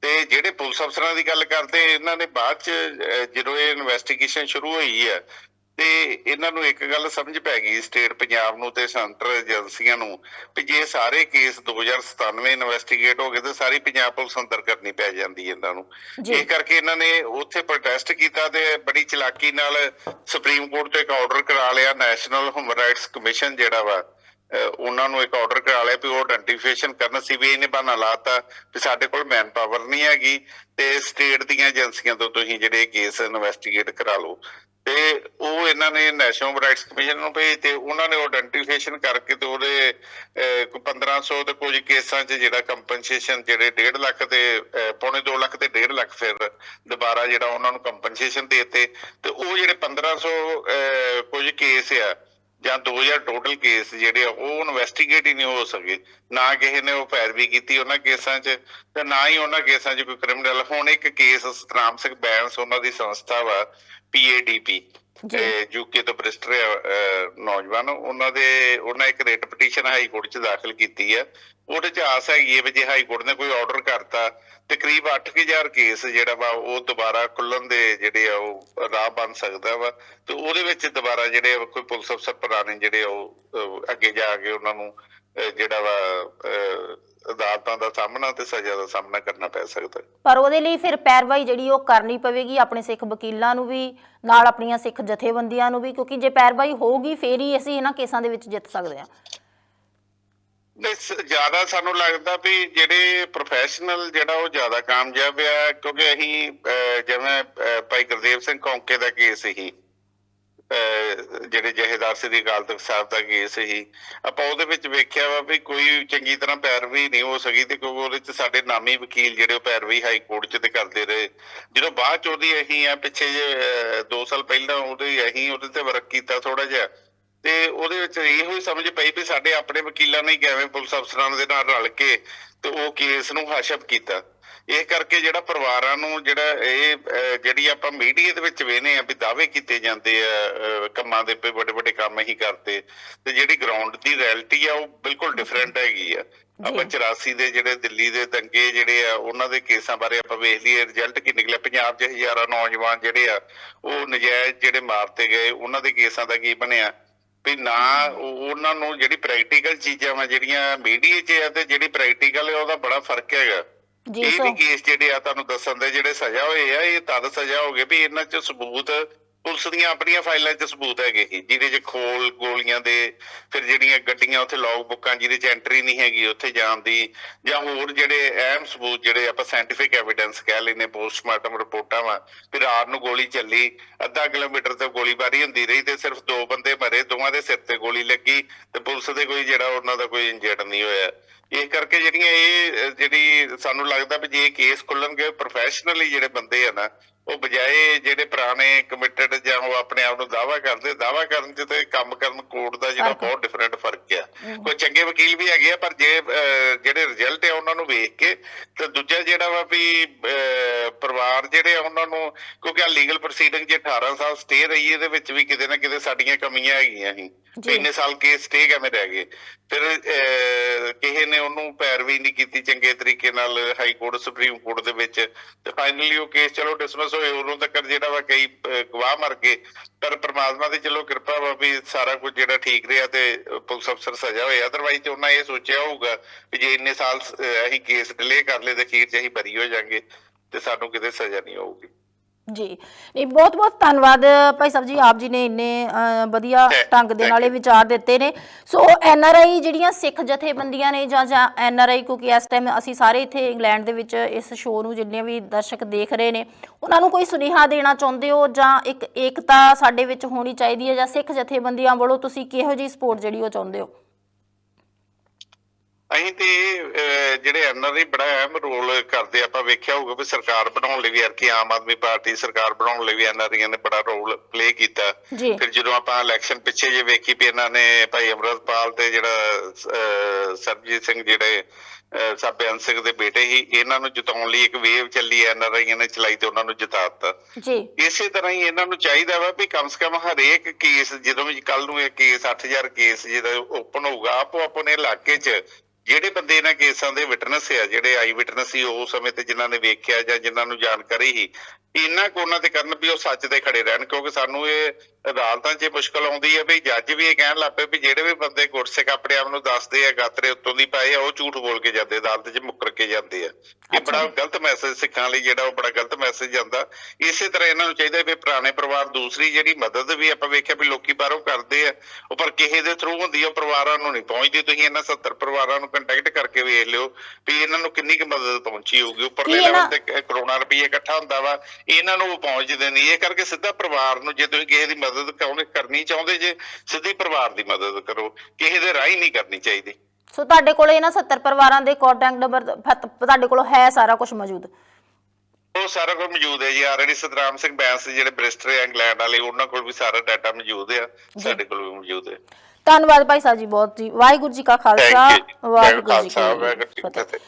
ਤੇ ਜਿਹੜੇ ਪੁਲਿਸ ਅਫਸਰਾਂ ਦੀ ਗੱਲ ਕਰਦੇ, ਇਹਨਾਂ ਨੇ ਬਾਅਦ ਚ ਜਦੋਂ ਇਹ ਇਨਵੈਸਟੀਗੇਸ਼ਨ ਸ਼ੁਰੂ ਹੋਈ ਆ ਤੇ ਇਹਨਾਂ ਨੂੰ ਇੱਕ ਗੱਲ ਸਮਝ ਪੈ ਗਈ ਸਟੇਟ ਪੰਜਾਬ ਨੂੰ ਤੇ ਸੈਂਟਰ ਏਜੰਸੀਆਂ ਨੂੰ ਵੀ ਜੇ ਸਾਰੇ ਕੇਸ 2097 ਇਨਵੈਸਟੀਗੇਟ ਹੋ ਗਏ ਤੇ ਸਾਰੀ ਪੰਜਾਬ ਪੁਲਿਸ ਅੰਦਰ ਕਰਨੀ ਪੈ ਜਾਂਦੀ ਹੈ ਇਹਨਾਂ ਨੂੰ। ਇਹ ਕਰਕੇ ਇਹਨਾਂ ਨੇ ਉੱਥੇ ਪ੍ਰੋਟੈਸਟ ਕੀਤਾ ਤੇ ਬੜੀ ਚਲਾਕੀ ਨਾਲ ਸੁਪਰੀਮ ਕੋਰਟ ਤੋਂ ਇੱਕ ਆਰਡਰ ਕਰਾ ਲਿਆ ਨੈਸ਼ਨਲ ਹਿਊਮਨ ਰਾਈਟਸ ਕਮਿਸ਼ਨ ਜਿਹੜਾ ਵਾ ਉਹਨਾਂ ਨੂੰ ਇੱਕ ਆਰਡਰ ਕਰਾ ਲਿਆ ਵੀ ਉਹ ਆਇਡੈਂਟੀਫਿਕੇਸ਼ਨ ਕਰਨ ਸੀਬੀਆਈ ਨੇ ਬਹਾਨਾ ਲਾਤਾ ਵੀ ਸਾਡੇ ਕੋਲ ਮੈਨ ਪਾਵਰ ਨਹੀਂ ਹੈਗੀ ਤੇ ਸਟੇਟ ਦੀਆਂ ਏਜੰਸੀਆਂ ਤੋਂ ਤੁਸੀਂ ਜਿਹੜੇ ਕੇਸ ਇਨਵੈਸਟੀਗੇਟ ਕਰਾ ਲਓ ਤੇ ਉਹ ਇਹਨਾਂ ਨੇ ਨੈਸ਼ਨਲ ਹਿਊਮਨ ਰਾਈਟਸ ਕਮਿਸ਼ਨ ਨੂੰ ਭੇਜ ਤੇ ਉਹਨਾਂ ਨੇ ਆਇਡੈਂਟੀਫਿਕੇਸ਼ਨ ਕਰਕੇ ਤੇ ਉਹਦੇ 1500 ਤੇ ਕੁਝ ਕੇਸਾਂ 'ਚ ਜਿਹੜਾ ਕੰਪਨਸੇਸ਼ਨ ਜਿਹੜੇ 1.5 ਲੱਖ ਤੇ ਪੌਣੇ 2 ਲੱਖ ਤੇ 1.5 ਲੱਖ ਫਿਰ ਦੁਬਾਰਾ ਜਿਹੜਾ ਉਹਨਾਂ ਨੂੰ ਕੰਪਨਸੇਸ਼ਨ ਦੇਤੇ ਤੇ ਉਹ ਜਿਹੜੇ 1500 ਕੁਝ ਕੇਸ ਆ ਜਾਂ 2000 ਟੋਟਲ ਕੇਸ ਜਿਹੜੇ ਆ ਉਹ ਇਨਵੈਸਟੀਗੇਟ ਹੀ ਨਹੀਂ ਹੋ ਸਕੇ। ਨਾ ਕਿਸੇ ਨੇ ਉਹ ਪੈਰਵੀ ਕੀਤੀ ਉਹਨਾਂ ਕੇਸਾਂ 'ਚ ਤੇ ਨਾ ਹੀ ਉਹਨਾਂ ਕੇਸਾਂ 'ਚ ਕੋਈ ਕ੍ਰਿਮੀਨਲ ਹੁਣ ਇੱਕ ਕੇਸ ਸਤਨਾਮ ਸਿੰਘ ਬੈਂਸ ਉਹਨਾਂ ਦੀ ਸੰਸਥਾ ਵਾ ਪੀਏਡੀਪੀ ਜੀ। ਯੂਕੇ ਤੋਂ ਬ੍ਰਿਸਟਰ ਨੌਜਵਾਨ ਉਹਨਾਂ ਦੇ ਉਹਨਾਂ ਇੱਕ ਰਿਟ ਪਟੀਸ਼ਨ ਹਾਈ ਕੋਰਟ 'ਚ ਦਾਖਲ ਕੀਤੀ ਹੈ ਉਹਦੇ 'ਚ ਆਸ ਹੈਗੀ ਹੈ ਵੀ ਜੇ ਹਾਈ ਕੋਰਟ ਨੇ ਕੋਈ ਆਰਡਰ ਕਰਤਾ ਤਕਰੀਬ 8000 ਕੇਸ ਜਿਹੜਾ ਵਾ ਉਹ ਦੁਬਾਰਾ ਖੁੱਲਣ ਦੇ ਜਿਹੜੇ ਆ ਉਹ ਰਾਹ ਬਣ ਸਕਦਾ ਵਾ। ਤੇ ਉਹਦੇ ਵਿੱਚ ਦੁਬਾਰਾ ਜਿਹੜੇ ਕੋਈ ਪੁਲਿਸ ਅਫਸਰ ਪੁਰਾਣੇ ਜਿਹੜੇ ਉਹ ਅੱਗੇ ਜਾ ਕੇ ਉਹਨਾਂ ਨੂੰ ਜਿਹੜਾ ਵਾ ਅਦਾਲਤਾਂ ਦਾ ਸਾਹਮਣਾ ਤੇ ਸਜ਼ਾ ਦਾ ਸਾਹਮਣਾ ਕਰਨਾ ਪੈ ਸਕਦਾ। ਪਰ ਉਹਦੇ ਲਈ ਫਿਰ ਪੈਰਵਾਈ ਜਿਹੜੀ ਉਹ ਕਰਨੀ ਪਵੇਗੀ ਆਪਣੇ ਸਿੱਖ ਵਕੀਲਾਂ ਨੂੰ ਵੀ ਨਾਲ ਆਪਣੀਆਂ ਸਿੱਖ ਜਥੇਬੰਦੀਆਂ ਨੂੰ ਵੀ ਕਿਉਂਕਿ ਜੇ ਪੈਰਵਾਈ ਹੋਊਗੀ ਫੇਰ ਹੀ ਅਸੀਂ ਇਹਨਾਂ ਕੇਸਾਂ ਦੇ ਵਿੱਚ ਜਿੱਤ ਸਕਦੇ ਹਾਂ। ਨਹੀਂ ਜ਼ਿਆਦਾ ਸਾਨੂੰ ਲੱਗਦਾ ਵੀ ਜਿਹੜੇ ਪ੍ਰੋਫੈਸ਼ਨਲ ਜਿਹੜਾ ਉਹ ਜ਼ਿਆਦਾ ਕਾਮਯਾਬ ਆ ਕਿਉਂਕਿ ਅਸੀਂ ਜਿਵੇਂ ਭਾਈ ਗੁਰਦੇਵ ਸਿੰਘ ਕੌਂਕੇ ਦਾ ਕੇਸ ਸੀ। ਜਿਹੜੇ ਜਹੇਦਾਰ ਸ੍ਰੀ ਅਕਾਲ ਤਖਤ ਸਾਹਿਬ ਦਾ ਕੇਸ ਸੀ, ਆਪਾਂ ਉਹਦੇ ਵਿੱਚ ਵੇਖਿਆ ਵਾ ਵੀ ਕੋਈ ਚੰਗੀ ਤਰ੍ਹਾਂ ਪੈਰਵੀ ਨਹੀਂ ਹੋ ਸਕੀ ਤੇ ਕਿਉਂਕਿ ਉਹਦੇ ਚ ਸਾਡੇ ਨਾਮੀ ਵਕੀਲ ਜਿਹੜੇ ਉਹ ਪੈਰਵੀ ਹਾਈ ਕੋਰਟ ਚ ਤੇ ਕਰਦੇ ਰਹੇ। ਜਦੋਂ ਬਾਅਦ ਚ ਉਹਦੀ ਅਸੀਂ ਆ ਪਿੱਛੇ ਜੇ 2 ਸਾਲ ਪਹਿਲਾਂ ਉਹਦੇ ਅਸੀਂ ਉਹਦੇ ਤੇ ਵਰਕ ਕੀਤਾ ਥੋੜਾ ਜਿਹਾ ਤੇ ਉਹਦੇ ਵਿੱਚ ਇਹੋ ਹੀ ਸਮਝ ਪਈ ਵੀ ਸਾਡੇ ਆਪਣੇ ਵਕੀਲਾਂ ਨੇ ਕਿਵੇਂ ਪੁਲਿਸ ਅਫਸਰਾਂ ਦੇ ਨਾਲ ਰਲ ਕੇ ਤੇ ਉਹ ਕੇਸ ਨੂੰ ਹਸ਼ਪ ਕੀਤਾ। ਇਹ ਕਰਕੇ ਜਿਹੜਾ ਪਰਿਵਾਰਾਂ ਨੂੰ ਜਿਹੜਾ ਇਹ ਜਿਹੜੀ ਆਪਾਂ ਮੀਡੀਆ ਦੇ ਵਿੱਚ ਵੇਨੇ ਆ ਵੀ ਦਾਅਵੇ ਕੀਤੇ ਜਾਂਦੇ ਆ ਕੰਮਾਂ ਦੇ ਵੀ ਵੱਡੇ ਵੱਡੇ ਕੰਮ ਹੀ ਕਰਦੇ। ਤੇ ਜਿਹੜੀ ਗਰਾਊਂਡ ਦੀ ਰਿਐਲਿਟੀ ਆ ਉਹ ਬਿਲਕੁਲ ਡਿਫਰੈਂਟ ਹੈਗੀ ਆ। ਆਪਾਂ 84 ਦੇ ਜਿਹੜੇ ਦਿੱਲੀ ਦੇ ਦੰਗੇ ਜਿਹੜੇ ਆ ਉਹਨਾਂ ਦੇ ਕੇਸਾਂ ਬਾਰੇ ਆਪਾਂ ਵੇਖ ਲਈਏ ਰਿਜ਼ਲਟ ਕੀ ਨਿਕਲਿਆ? ਪੰਜਾਬ 'ਚ ਹਜ਼ਾਰਾਂ ਨੌਜਵਾਨ ਜਿਹੜੇ ਆ ਉਹ ਨਜਾਇਜ਼ ਜਿਹੜੇ ਮਾਰਤੇ ਗਏ ਉਹਨਾਂ ਦੇ ਕੇਸਾਂ ਦਾ ਕੀ ਬਣਿਆ? ਵੀ ਨਾ ਉਹ- ਉਹਨਾਂ ਨੂੰ ਜਿਹੜੀ ਪ੍ਰੈਕਟੀਕਲ ਚੀਜ਼ਾਂ ਵਾ ਜਿਹੜੀਆਂ ਮੀਡੀਆ 'ਚ ਆ ਤੇ ਜਿਹੜੀ ਪ੍ਰੈਕਟੀਕਲ ਹੈ ਉਹਦਾ ਬੜਾ ਫ਼ਰਕ ਹੈਗਾ। ਜੀ ਇਹ ਵੀ ਕੇਸ ਜਿਹੜੇ ਆ ਤੁਹਾਨੂੰ ਦੱਸਣ ਦੇ ਜਿਹੜੇ ਸਜ਼ਾ ਹੋਏ ਆ ਇਹ ਤਦ ਸਜ਼ਾ ਹੋ ਗਈ ਵੀ ਇਹਨਾਂ 'ਚ ਸਬੂਤ ਪੁਲਿਸ ਦੀਆਂ ਆਪਣੀਆਂ ਫਾਈਲਾਂ 'ਚ ਸਬੂਤ ਹੈਗੇ ਸੀ, ਜਿਹਦੇ 'ਚ ਖੋਲ ਗੋਲੀਆਂ ਦੇ ਫਿਰ ਜਿਹੜੀਆਂ ਗੱਡੀਆਂ ਉੱਥੇ ਲੌਗ ਬੁੱਕਾਂ ਜਿਹਦੇ 'ਚ ਐਂਟਰੀ ਨਹੀਂ ਹੈਗੀ, ਉੱਥੇ ਜਾਣ ਦੀ ਜਾਂ ਹੋਰ ਜਿਹੜੇ ਅਹਿਮ ਸਬੂਤ ਜਿਹੜੇ ਆਪਾਂ ਸਾਇੰਟੀਫਿਕ ਐਵੀਡੈਂਸ ਕਹਿ ਲੈਨੇ ਪੋਸਟਮਾਰਟਮ ਰਿਪੋਰਟਾਂ ਵਾ, ਵੀ ਰਾਤ ਨੂੰ ਗੋਲੀ ਚੱਲੀ, ਅੱਧਾ ਕਿਲੋਮੀਟਰ ਤੇ ਗੋਲੀਬਾਰੀ ਹੁੰਦੀ ਰਹੀ ਤੇ ਸਿਰਫ ਦੋ ਬੰਦੇ ਮਰੇ, ਦੋਵਾਂ ਦੇ ਸਿਰ ਤੇ ਗੋਲੀ ਲੱਗੀ ਤੇ ਪੁਲਿਸ ਦੇ ਕੋਈ ਜਿਹੜਾ ਉਹਨਾਂ ਦਾ ਕੋਈ ਇੰਜਰਡ ਨਹੀਂ ਹੋਇਆ। ਇਹ ਕਰਕੇ ਜਿਹੜੀਆਂ ਇਹ, ਜਿਹੜੀ ਸਾਨੂੰ ਲੱਗਦਾ ਵੀ ਜੇ ਕੇਸ ਖੁੱਲਣਗੇ ਪ੍ਰੋਫੈਸ਼ਨਲੀ ਜਿਹੜੇ ਬੰਦੇ ਆ ਨਾ ਉਹ ਬਜਾਏ ਜਿਹੜੇ ਪੁਰਾਣੇ ਕਮਿਟਡ ਜਾਂ ਉਹ ਆਪਣੇ ਆਪ ਨੂੰ ਦਾਵਾ ਕਰਦੇ ਦਾਵਾ ਕਰਨ ਚ ਤੇ ਕੰਮ ਕਰਨ ਕੋਡ ਦਾ ਜਿਹੜਾ। ਬਹੁਤ ਡਿਫਰੈਂਟ ਫ਼ਰਕ ਆ ਕੋਈ ਚੰਗੇ ਵਕੀਲ ਵੀ ਹੈਗੇ ਆ ਪਰ ਜੇ ਜਿਹੜੇ ਰਿਜ਼ਲਟ ਆ ਉਹਨਾਂ ਨੂੰ ਵੇਖ ਕੇ ਤੇ ਦੂਜਾ ਜਿਹੜਾ ਵਾ ਵੀ ਪਰਿਵਾਰ ਜਿਹੜੇ ਆ ਉਹਨਾਂ ਨੂੰ ਕਿਉਂਕਿ ਆ ਲੀਗਲ ਪ੍ਰੋਸੀਡਿੰਗ ਜੇ 18 ਸਾਲ ਸਟੇ ਰਹੀ ਇਹਦੇ ਵਿੱਚ ਵੀ ਕਿਤੇ ਨਾ ਕਿਤੇ ਸਾਡੀਆਂ ਕਮੀਆਂ ਹੈਗੀਆਂ ਸੀ। ਜੀ। ਇੰਨੇ ਸਾਲ ਕੇਸ ਸਟੇ ਕਿਵੇਂ ਰਹਿ ਗਏ? ਫਿਰ ਕਿਸੇ ਨੇ ਉਹਨੂੰ ਪੈਰਵੀ ਨਹੀਂ ਕੀਤੀ ਚੰਗੇ ਤਰੀਕੇ ਨਾਲ ਹਾਈ ਕੋਰਟ ਸੁਪਰੀਮ ਕੋਰਟ ਦੇ ਵਿੱਚ। ਤੇ ਫਾਈਨਲੀ ਉਹ ਕੇਸ ਚਲੋ ਡਿਸਮਿਸ ਹੋਏ ਉਦੋਂ ਤੱਕ ਜਿਹੜਾ ਵਾ ਕਈ ਗਵਾਹ ਮਰ ਗਏ। ਪਰ ਪ੍ਰਮਾਤਮਾ ਦੀ ਚਲੋ ਕਿਰਪਾ ਵਾ ਵੀ ਸਾਰਾ ਕੁਝ ਜਿਹੜਾ ਠੀਕ ਰਿਹਾ ਤੇ ਪੁਲਿਸ ਅਫਸਰ ਸਜ਼ਾ ਹੋਏ ਅਦਰਵਾਈਜ਼ ਤੇ ਉਹਨਾਂ ਇਹ ਸੋਚਿਆ ਹੋਊਗਾ ਵੀ ਜੇ ਇੰਨੇ ਸਾਲ ਅਸੀਂ ਕੇਸ ਡਿਲੇ ਕਰ ਲਏ ਤੇ ਅਖੀਰ 'ਚ ਅਸੀਂ ਬਰੀ ਹੋ ਜਾਾਂਗੇ। ਤੇ ਸਾਨੂੰ ਕਿਤੇ ਸਜ਼ਾ ਨਹੀਂ ਹੋਊਗੀ। ਜੀ। ਨਹੀਂ ਬਹੁਤ ਬਹੁਤ ਧੰਨਵਾਦ ਭਾਈ ਸਾਹਿਬ ਜੀ ਆਪ ਜੀ ਨੇ ਇੰਨੇ ਵਧੀਆ ਢੰਗ ਦੇ ਨਾਲੇ. ਵਿਚਾਰ ਦਿੱਤੇ ਨੇ। ਸੋ ਐਨ ਆਰ ਆਈ ਜਿਹੜੀਆਂ ਸਿੱਖ ਜਥੇਬੰਦੀਆਂ ਨੇ ਜਾਂ ਜਾਂ ਐਨ ਆਰ ਆਈ ਕਿਉਂਕਿ ਇਸ ਟਾਈਮ ਅਸੀਂ ਸਾਰੇ ਇੱਥੇ ਇੰਗਲੈਂਡ ਦੇ ਵਿੱਚ ਇਸ ਸ਼ੋਅ ਨੂੰ ਜਿੰਨੇ ਵੀ ਦਰਸ਼ਕ ਦੇਖ ਰਹੇ ਨੇ ਉਹਨਾਂ ਨੂੰ ਕੋਈ ਸੁਨੇਹਾ ਦੇਣਾ ਚਾਹੁੰਦੇ ਹੋ ਜਾਂ ਇੱਕ ਏਕਤਾ ਸਾਡੇ ਵਿੱਚ ਹੋਣੀ ਚਾਹੀਦੀ ਹੈ ਜਾਂ ਸਿੱਖ ਜਥੇਬੰਦੀਆਂ ਵੱਲੋਂ ਤੁਸੀਂ ਕਿਹੋ ਜਿਹੀ ਸਪੋਰਟ ਜਿਹੜੀ ਉਹ ਚਾਹੁੰਦੇ ਹੋ? ਅਸੀਂ ਤੇ ਜਿਹੜੇ ਐਨਆਰਆਈ ਬੜਾ ਅਹਿਮ ਰੋਲ ਕਰਦੇ। ਆਪਾਂ ਵੇਖਿਆ ਹੋਊਗਾ ਵੀ ਸਰਕਾਰ ਬਣਾਉਣ ਲਈ ਵੀ ਅਰਕੀ ਆਮ ਆਦਮੀ ਪਾਰਟੀ ਸਰਕਾਰ ਬਣਾਉਣ ਲਈ ਵੀ ਐਨਆਰਆਈਆਂ ਨੇ ਬੜਾ ਰੋਲ ਪਲੇ ਕੀਤਾ। ਫਿਰ ਜਦੋਂ ਆਪਾਂ ਇਲੈਕਸ਼ਨ ਪਿੱਛੇ ਜੇ ਵੇਖੀ ਵੀ ਇਹਨਾਂ ਨੇ ਭਾਈ ਅਮਰਤਪਾਲ ਤੇ ਜਿਹੜਾ ਸਰਬਜੀਤ ਸਿੰਘ ਜਿਹੜੇ ਸਾਬਿਆਨ ਸਿੰਘ ਦੇ ਬੇਟੇ ਹੀ ਇਹਨਾਂ ਨੂੰ ਜਿਤਾਉਣ ਲਈ ਇੱਕ ਵੇਵ ਚੱਲੀ ਐਨਆਰਆਈਆਂ ਨੇ ਚਲਾਈ ਤੇ ਉਹਨਾਂ ਨੂੰ ਜਿਤਾ ਦਿੱਤਾ। ਜੀ। ਇਸੇ ਤਰ੍ਹਾਂ ਹੀ ਇਹਨਾਂ ਨੂੰ ਚਾਹੀਦਾ ਵਾ ਵੀ ਕਮ ਸੇ ਕਮ ਹਰੇਕ ਕੇਸ ਜਦੋਂ ਵੀ ਕੱਲ ਨੂੰ ਇਹ ਕੇਸ 8000 ਕੇਸ ਜਿਹਦਾ ਓਪਨ ਹੋਊਗਾ ਆਪੋ ਆਪਣੇ ਇਲਾਕੇ 'ਚ ਜਿਹੜੇ ਬੰਦੇ ਇਹਨਾਂ ਕੇਸਾਂ ਦੇ ਵਿਟਨੈਸ ਆ ਜਿਹੜੇ ਆਈ ਵਿਟਨੈਸ ਸੀ ਉਸ ਸਮੇਂ ਤੇ ਜਿਨ੍ਹਾਂ ਨੇ ਵੇਖਿਆ ਜਾਂ ਜਿਨ੍ਹਾਂ ਨੂੰ ਜਾਣਕਾਰੀ ਸੀ ਇਹਨਾਂ ਕੋ ਉਹਨਾਂ ਤੇ ਕਰਨ ਵੀ ਉਹ ਸੱਚ ਤੇ ਖੜੇ ਰਹਿਣ ਕਿਉਂਕਿ ਸਾਨੂੰ ਇਹ ਅਦਾਲਤਾਂ 'ਚ ਮੁਸ਼ਕਲ ਆਉਂਦੀ ਹੈ ਵੀ ਜੱਜ ਵੀ ਇਹ ਕਹਿਣ ਲੱਗ ਪਏ ਵੀ ਜਿਹੜੇ ਵੀ ਬੰਦੇ ਗੁਰਸਿੱਖ ਆਪਣੇ ਆਪ ਨੂੰ ਦੱਸਦੇ ਆ ਗਾਤਰੇ ਉੱਤੋਂ ਦੀ ਪਾਏ ਆ ਉਹ ਝੂਠ ਬੋਲ ਕੇ ਜਾਂਦੇ ਅਦਾਲਤ 'ਚ ਮੁੱਕਰ ਕੇ ਜਾਂਦੇ ਆ ਇਹ ਬੜਾ। ਗਲਤ ਮੈਸੇਜ ਸਿੱਖਾਂ ਲਈ ਜਿਹੜਾ ਉਹ ਬੜਾ ਗਲਤ ਮੈਸੇਜ ਜਾਂਦਾ ਇਸੇ ਤਰ੍ਹਾਂ ਇਹਨਾਂ ਨੂੰ ਚਾਹੀਦਾ ਵੀ ਪੁਰਾਣੇ ਪਰਿਵਾਰ ਦੂਸਰੀ ਜਿਹੜੀ ਮਦਦ ਵੀ ਆਪਾਂ ਵੇਖਿਆ ਵੀ ਲੋਕੀ ਬਾਹਰੋਂ ਕਰਦੇ ਆ ਉਹ ਪਰ ਕਿਸੇ ਦੇ ਥਰੂ ਹੁੰਦੀ ਆ ਉਹ ਪਰਿਵਾਰਾਂ ਨੂੰ ਨਹੀਂ ਪਹੁੰਚਦੀ ਤੁਸੀਂ ਇਹਨਾਂ 70 ਪਰਿਵਾਰਾਂ ਨੂੰ ਕੰਟੈਕਟ ਕਰਕੇ ਵੇਖ ਲਿਓ ਵੀ ਇਹਨਾਂ ਨੂੰ ਕਿੰਨੀ ਕੁ ਮਦਦ ਪਹੁੰਚੀ ਹੋਊਗੀ। ਉੱਪਰਲੇ ਲੈਵਲ ਤੇ ਕਰੋਨਾ ਰੁਪਏ ਇਕੱਠਾ ਹੁੰਦਾ ਵਾ ਇਹਨਾਂ ਨੂੰ ਉਹ ਪਹੁੰਚਦੇ ਨਹੀਂ। ਇਹ ਕਰਕੇ ਸਿੱਧਾ ਪਰਿਵਾਰ ਨੂੰ ਜੇ ਤੁਸੀਂ ਕਿਸੇ ਦੀ ਮਦਦ ਕਰਨੀ ਚਾਹੁੰਦੇ ਜੇ ਸਿੱਧੀ ਪਰਿਵਾਰ ਦੀ ਮਦਦ ਕਰੋ। ਕਿਸੇ ਦੇ ਰਾਹੀਂ ਨਹੀਂ ਕਰਨੀ ਚਾਹੀਦੀ। ਸੋ ਤੁਹਾਡੇ ਕੋਲ ਇਹਨਾਂ 70 ਪਰਿਵਾਰਾਂ ਦੇ ਕੰਟੈਕਟ ਨੰਬਰ ਤੁਹਾਡੇ ਕੋਲ ਹੈ ਸਾਰਾ ਕੁਝ ਮੌਜੂਦ? ਉਹ ਸਾਰਾ ਕੁਝ ਮੌਜੂਦ ਹੈ ਜੀ। ਆਲਰੇਡੀ ਸਤਰਾਮ ਸਿੰਘ ਬੈਂਸ ਜਿਹੜੇ ਬ੍ਰਿਸਟਰ ਹੈ ਇੰਗਲੈਂਡ ਵਾਲੇ ਉਹਨਾਂ ਕੋਲ ਵੀ ਸਾਰਾ ਡਾਟਾ ਮੌਜੂਦ ਆ। ਸਾਡੇ ਕੋਲ ਵੀ ਮੌਜੂਦ ਹੈ। ਧੰਨਵਾਦ ਭਾਈ ਸਾਹਿਬ ਜੀ ਬਹੁਤ ਜੀ ਵਾਹਿਗੁਰੂ ਜੀ ਕਾ ਖਾਲਸਾ। ਵਾਹਿਗੁਰੂ ਜੀ ਕੀ ਫਤਿਹ।